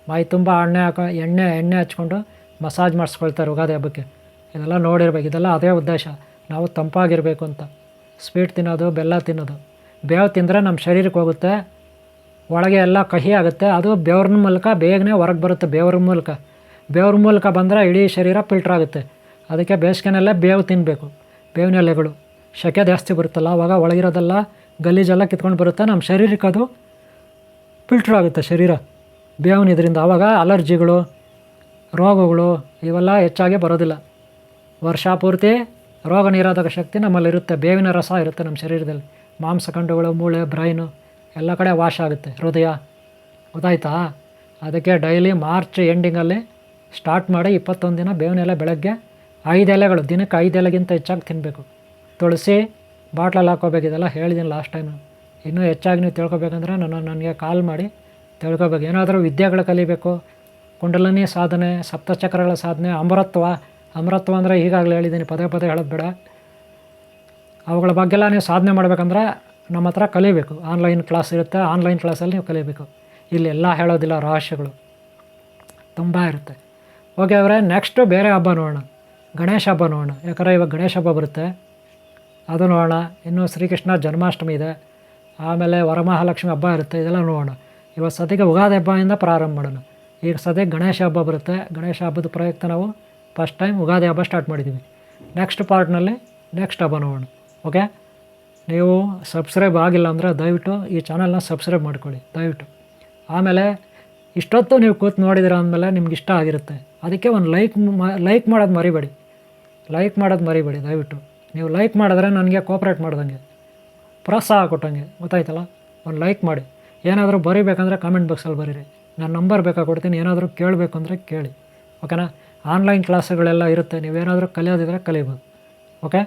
ಮೈ ತುಂಬ ಎಣ್ಣೆ ಹಾಕೊ, ಎಣ್ಣೆ ಎಣ್ಣೆ ಹಚ್ಕೊಂಡು ಮಸಾಜ್ ಮಾಡಿಸ್ಕೊಳ್ತಾರೆ ಉಗಾದಿ ಹಬ್ಬಕ್ಕೆ. ಇದೆಲ್ಲ ನೋಡಿರ್ಬೇಕು. ಇದೆಲ್ಲ ಅದೇ ಉದ್ದೇಶ. ನಾವು ತಂಪಾಗಿರಬೇಕು ಅಂತ. ಸ್ವೀಟ್ ತಿನ್ನೋದು, ಬೆಲ್ಲ ತಿನ್ನೋದು. ಬೇವು ತಿಂದರೆ ನಮ್ಮ ಶರೀರಕ್ಕೆ ಹೋಗುತ್ತೆ. ಒಳಗೆ ಎಲ್ಲ ಕಹಿ ಆಗುತ್ತೆ. ಅದು ಬೆವ್ರಿನ ಮೂಲಕ ಬೇಗನೆ ಹೊರಗೆ ಬರುತ್ತೆ, ಬೆವ್ರ ಮೂಲಕ. ಬೆವ್ರ ಮೂಲಕ ಬಂದರೆ ಇಡೀ ಶರೀರ ಫಿಲ್ಟ್ರ್ ಆಗುತ್ತೆ. ಅದಕ್ಕೆ ಬೇಸಿಗೆನಲ್ಲೇ ಬೇವು ತಿನ್ನಬೇಕು ಬೇವಿನ ಎಲೆಗಳು ಸೆಕೆ ಜಾಸ್ತಿ ಬರುತ್ತಲ್ಲ, ಅವಾಗ ಒಳಗಿರೋದೆಲ್ಲ ಗಲೀಜೆಲ್ಲ ಕಿತ್ಕೊಂಡು ಬರುತ್ತೆ. ನಮ್ಮ ಶರೀರಕ್ಕೆ ಅದು ಫಿಲ್ಟ್ರ್ ಆಗುತ್ತೆ ಶರೀರ. ಬೇವಿನ ಇದರಿಂದ ಆವಾಗ ಅಲರ್ಜಿಗಳು ರೋಗಗಳು ಇವೆಲ್ಲ ಹೆಚ್ಚಾಗಿ ಬರೋದಿಲ್ಲ. ವರ್ಷ ಪೂರ್ತಿ ರೋಗ ನಿರೋಧಕ ಶಕ್ತಿ ನಮ್ಮಲ್ಲಿರುತ್ತೆ. ಬೇವಿನ ರಸ ಇರುತ್ತೆ ನಮ್ಮ ಶರೀರದಲ್ಲಿ. ಮಾಂಸಖಂಡಗಳು, ಮೂಳೆ, ಬ್ರೈನು. ಎಲ್ಲ ಕಡೆ ವಾಶ್ ಆಗುತ್ತೆ. ಹೃದಯ. ಗೊತ್ತಾಯ್ತಾ? ಅದಕ್ಕೆ ಡೈಲಿ ಮಾರ್ಚ್ ಎಂಡಿಂಗಲ್ಲಿ ಸ್ಟಾರ್ಟ್ ಮಾಡಿ ಇಪ್ಪತ್ತೊಂದು ದಿನ ಬೇವಿನ ಎಲೆ ಬೆಳಗ್ಗೆ ಐದು ಎಲೆಗಳು, ದಿನಕ್ಕೆ ಐದು ಎಲೆಗಿಂತ ಹೆಚ್ಚಾಗಿ ತಿನ್ನಬೇಕು ತುಳಸಿ ಬಾಟ್ಲಲ್ಲಿ ಹಾಕೋಬೇಕು ಇದೆಲ್ಲ ಹೇಳಿದ್ದೀನಿ ಲಾಸ್ಟ್ ಟೈಮು ಇನ್ನೂ ಹೆಚ್ಚಾಗಿ ನೀವು ತಿಳ್ಕೊಬೇಕಂದ್ರೆ ನನ್ನ ನನಗೆ ಕಾಲ್ ಮಾಡಿ ತಿಳ್ಕೊಬೇಕು. ಏನಾದರೂ ವಿದ್ಯೆಗಳು ಕಲಿಬೇಕು. ಕುಂಡಲನಿ ಸಾಧನೆ, ಸಪ್ತಚಕ್ರಗಳ ಸಾಧನೆ ಅಮರತ್ವ ಅಮರತ್ವ ಅಂದರೆ ಈಗಾಗಲೇ ಹೇಳಿದ್ದೀನಿ ಪದೇ ಪದೇ ಹೇಳೋದು ಬೇಡ. ಅವುಗಳ ಬಗ್ಗೆಲ್ಲ ನೀವು ಸಾಧನೆ ಮಾಡಬೇಕಂದ್ರೆ ನಮ್ಮ ಹತ್ರ ಕಲಿಬೇಕು ಆನ್ಲೈನ್ ಕ್ಲಾಸ್ ಇರುತ್ತೆ ಆನ್ಲೈನ್ ಕ್ಲಾಸಲ್ಲಿ ನೀವು ಕಲಿಬೇಕು ಇಲ್ಲಿ ಎಲ್ಲ ಹೇಳೋದಿಲ್ಲ, ರಹಸ್ಯಗಳು. ತುಂಬ ಇರುತ್ತೆ. ಓಕೆ ಅವರೇ ನೆಕ್ಸ್ಟು ಬೇರೆ ಹಬ್ಬ ನೋಡೋಣ. ಗಣೇಶ ಹಬ್ಬ ನೋಡೋಣ. ಯಾಕಂದರೆ ಇವಾಗ ಗಣೇಶ ಹಬ್ಬ ಬರುತ್ತೆ. ಅದು ನೋಡೋಣ. ಇನ್ನು ಶ್ರೀಕೃಷ್ಣ ಜನ್ಮಾಷ್ಟಮಿ ಇದೆ. ಆಮೇಲೆ ವರಮಹಾಲಕ್ಷ್ಮಿ ಹಬ್ಬ ಇರುತ್ತೆ. ಇದೆಲ್ಲ ನೋಡೋಣ. ಇವತ್ತು ಸದ್ಯಕ್ಕೆ ಉಗಾದಿ ಹಬ್ಬದಿಂದ ಪ್ರಾರಂಭ ಮಾಡೋಣ. ಈಗ ಸದ್ಯಕ್ಕೆ ಗಣೇಶ ಹಬ್ಬ ಬರುತ್ತೆ. ಗಣೇಶ ಹಬ್ಬದ ಪ್ರಯುಕ್ತ ನಾವು ಫಸ್ಟ್ ಟೈಮ್ ಉಗಾದಿ ಹಬ್ಬ ಸ್ಟಾರ್ಟ್ ಮಾಡಿದ್ದೀವಿ. ನೆಕ್ಸ್ಟ್ ಪಾರ್ಟ್ನಲ್ಲಿ ನೆಕ್ಸ್ಟ್ ಹಬ್ಬ ನೋಡೋಣ. ಓಕೆ ನೀವು ಸಬ್ಸ್ಕ್ರೈಬ್ ಆಗಿಲ್ಲ ಅಂದರೆ ದಯವಿಟ್ಟು ಈ ಚಾನಲ್ನ ಸಬ್ಸ್ಕ್ರೈಬ್ ಮಾಡ್ಕೊಳ್ಳಿ, ದಯವಿಟ್ಟು. ಆಮೇಲೆ ಇಷ್ಟೊತ್ತು ನೀವು ಕೂತು ನೋಡಿದಿರ ಅಂದಮೇಲೆ ನಿಮ್ಗೆ ಇಷ್ಟ ಆಗಿರುತ್ತೆ. ಅದಕ್ಕೆ ಒಂದು ಲೈಕ್ ಲೈಕ್ ಮಾಡೋದು ಮರಿಬೇಡಿ. ಲೈಕ್ ಮಾಡೋದು ಮರಿಬೇಡಿ, ದಯವಿಟ್ಟು. ನೀವು ಲೈಕ್ ಮಾಡಿದ್ರೆ ನನಗೆ ಕೋಪ್ರೇಟ್ ಮಾಡ್ದಂಗೆ, ಪ್ರೋತ್ಸಾಹ ಕೊಟ್ಟಂಗೆ, ಗೊತ್ತಾಯ್ತಲ್ಲ? ಒಂದು ಲೈಕ್ ಮಾಡಿ. ಏನಾದರೂ ಬರೀಬೇಕಂದ್ರೆ ಕಾಮೆಂಟ್ ಬಾಕ್ಸಲ್ಲಿ ಬರೀರಿ. ನಾನು ನಂಬರ್ ಬೇಕಾ ಕೊಡ್ತೀನಿ, ಏನಾದರೂ ಕೇಳಬೇಕು ಅಂದರೆ ಕೇಳಿ. ಓಕೆನಾ ಆನ್ಲೈನ್ ಕ್ಲಾಸುಗಳೆಲ್ಲ ಇರುತ್ತೆ, ನೀವೇನಾದರೂ ಕಲಿಯೋದಿದ್ರೆ ಕಲಿಬೋದು. ಓಕೆ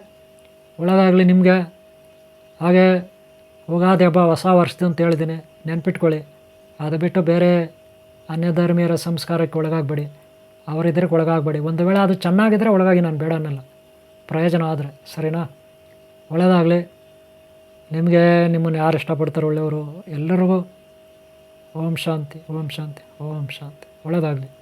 ಒಳ್ಳೆಯದಾಗಲಿ ನಿಮಗೆ. ಹಾಗೆ ಯುಗಾದಿ ಹಬ್ಬ ಹೊಸ ವರ್ಷದ ಅಂತ ಹೇಳಿದ್ದೀನಿ, ನೆನ್ಪಿಟ್ಕೊಳ್ಳಿ. ಅದು ಬಿಟ್ಟು ಬೇರೆ ಅನ್ಯ ಧರ್ಮೀಯರ ಸಂಸ್ಕಾರಕ್ಕೆ ಒಳಗಾಗಬೇಡಿ. ಅವರಿದ್ದರೆ ಒಳಗಾಗಬೇಡಿ. ಒಂದು ವೇಳೆ ಅದು ಚೆನ್ನಾಗಿದ್ದರೆ ಒಳಗಾಗಿ ನಾನು ಬೇಡ ಅನ್ನಲ್ಲ. ಪ್ರಯೋಜನ ಆದರೆ, ಸರಿನಾ? ಒಳ್ಳೆಯದಾಗಲಿ ನಿಮಗೆ ನಿಮ್ಮನ್ನು ಯಾರು ಇಷ್ಟಪಡ್ತಾರೋ ಒಳ್ಳೆಯವರು? ಎಲ್ಲರಿಗೂ ಓಂ ಶಾಂತಿ ಓಂ ಶಾಂತಿ ಓಂ ಶಾಂತಿ. ಒಳ್ಳೆಯದಾಗಲಿ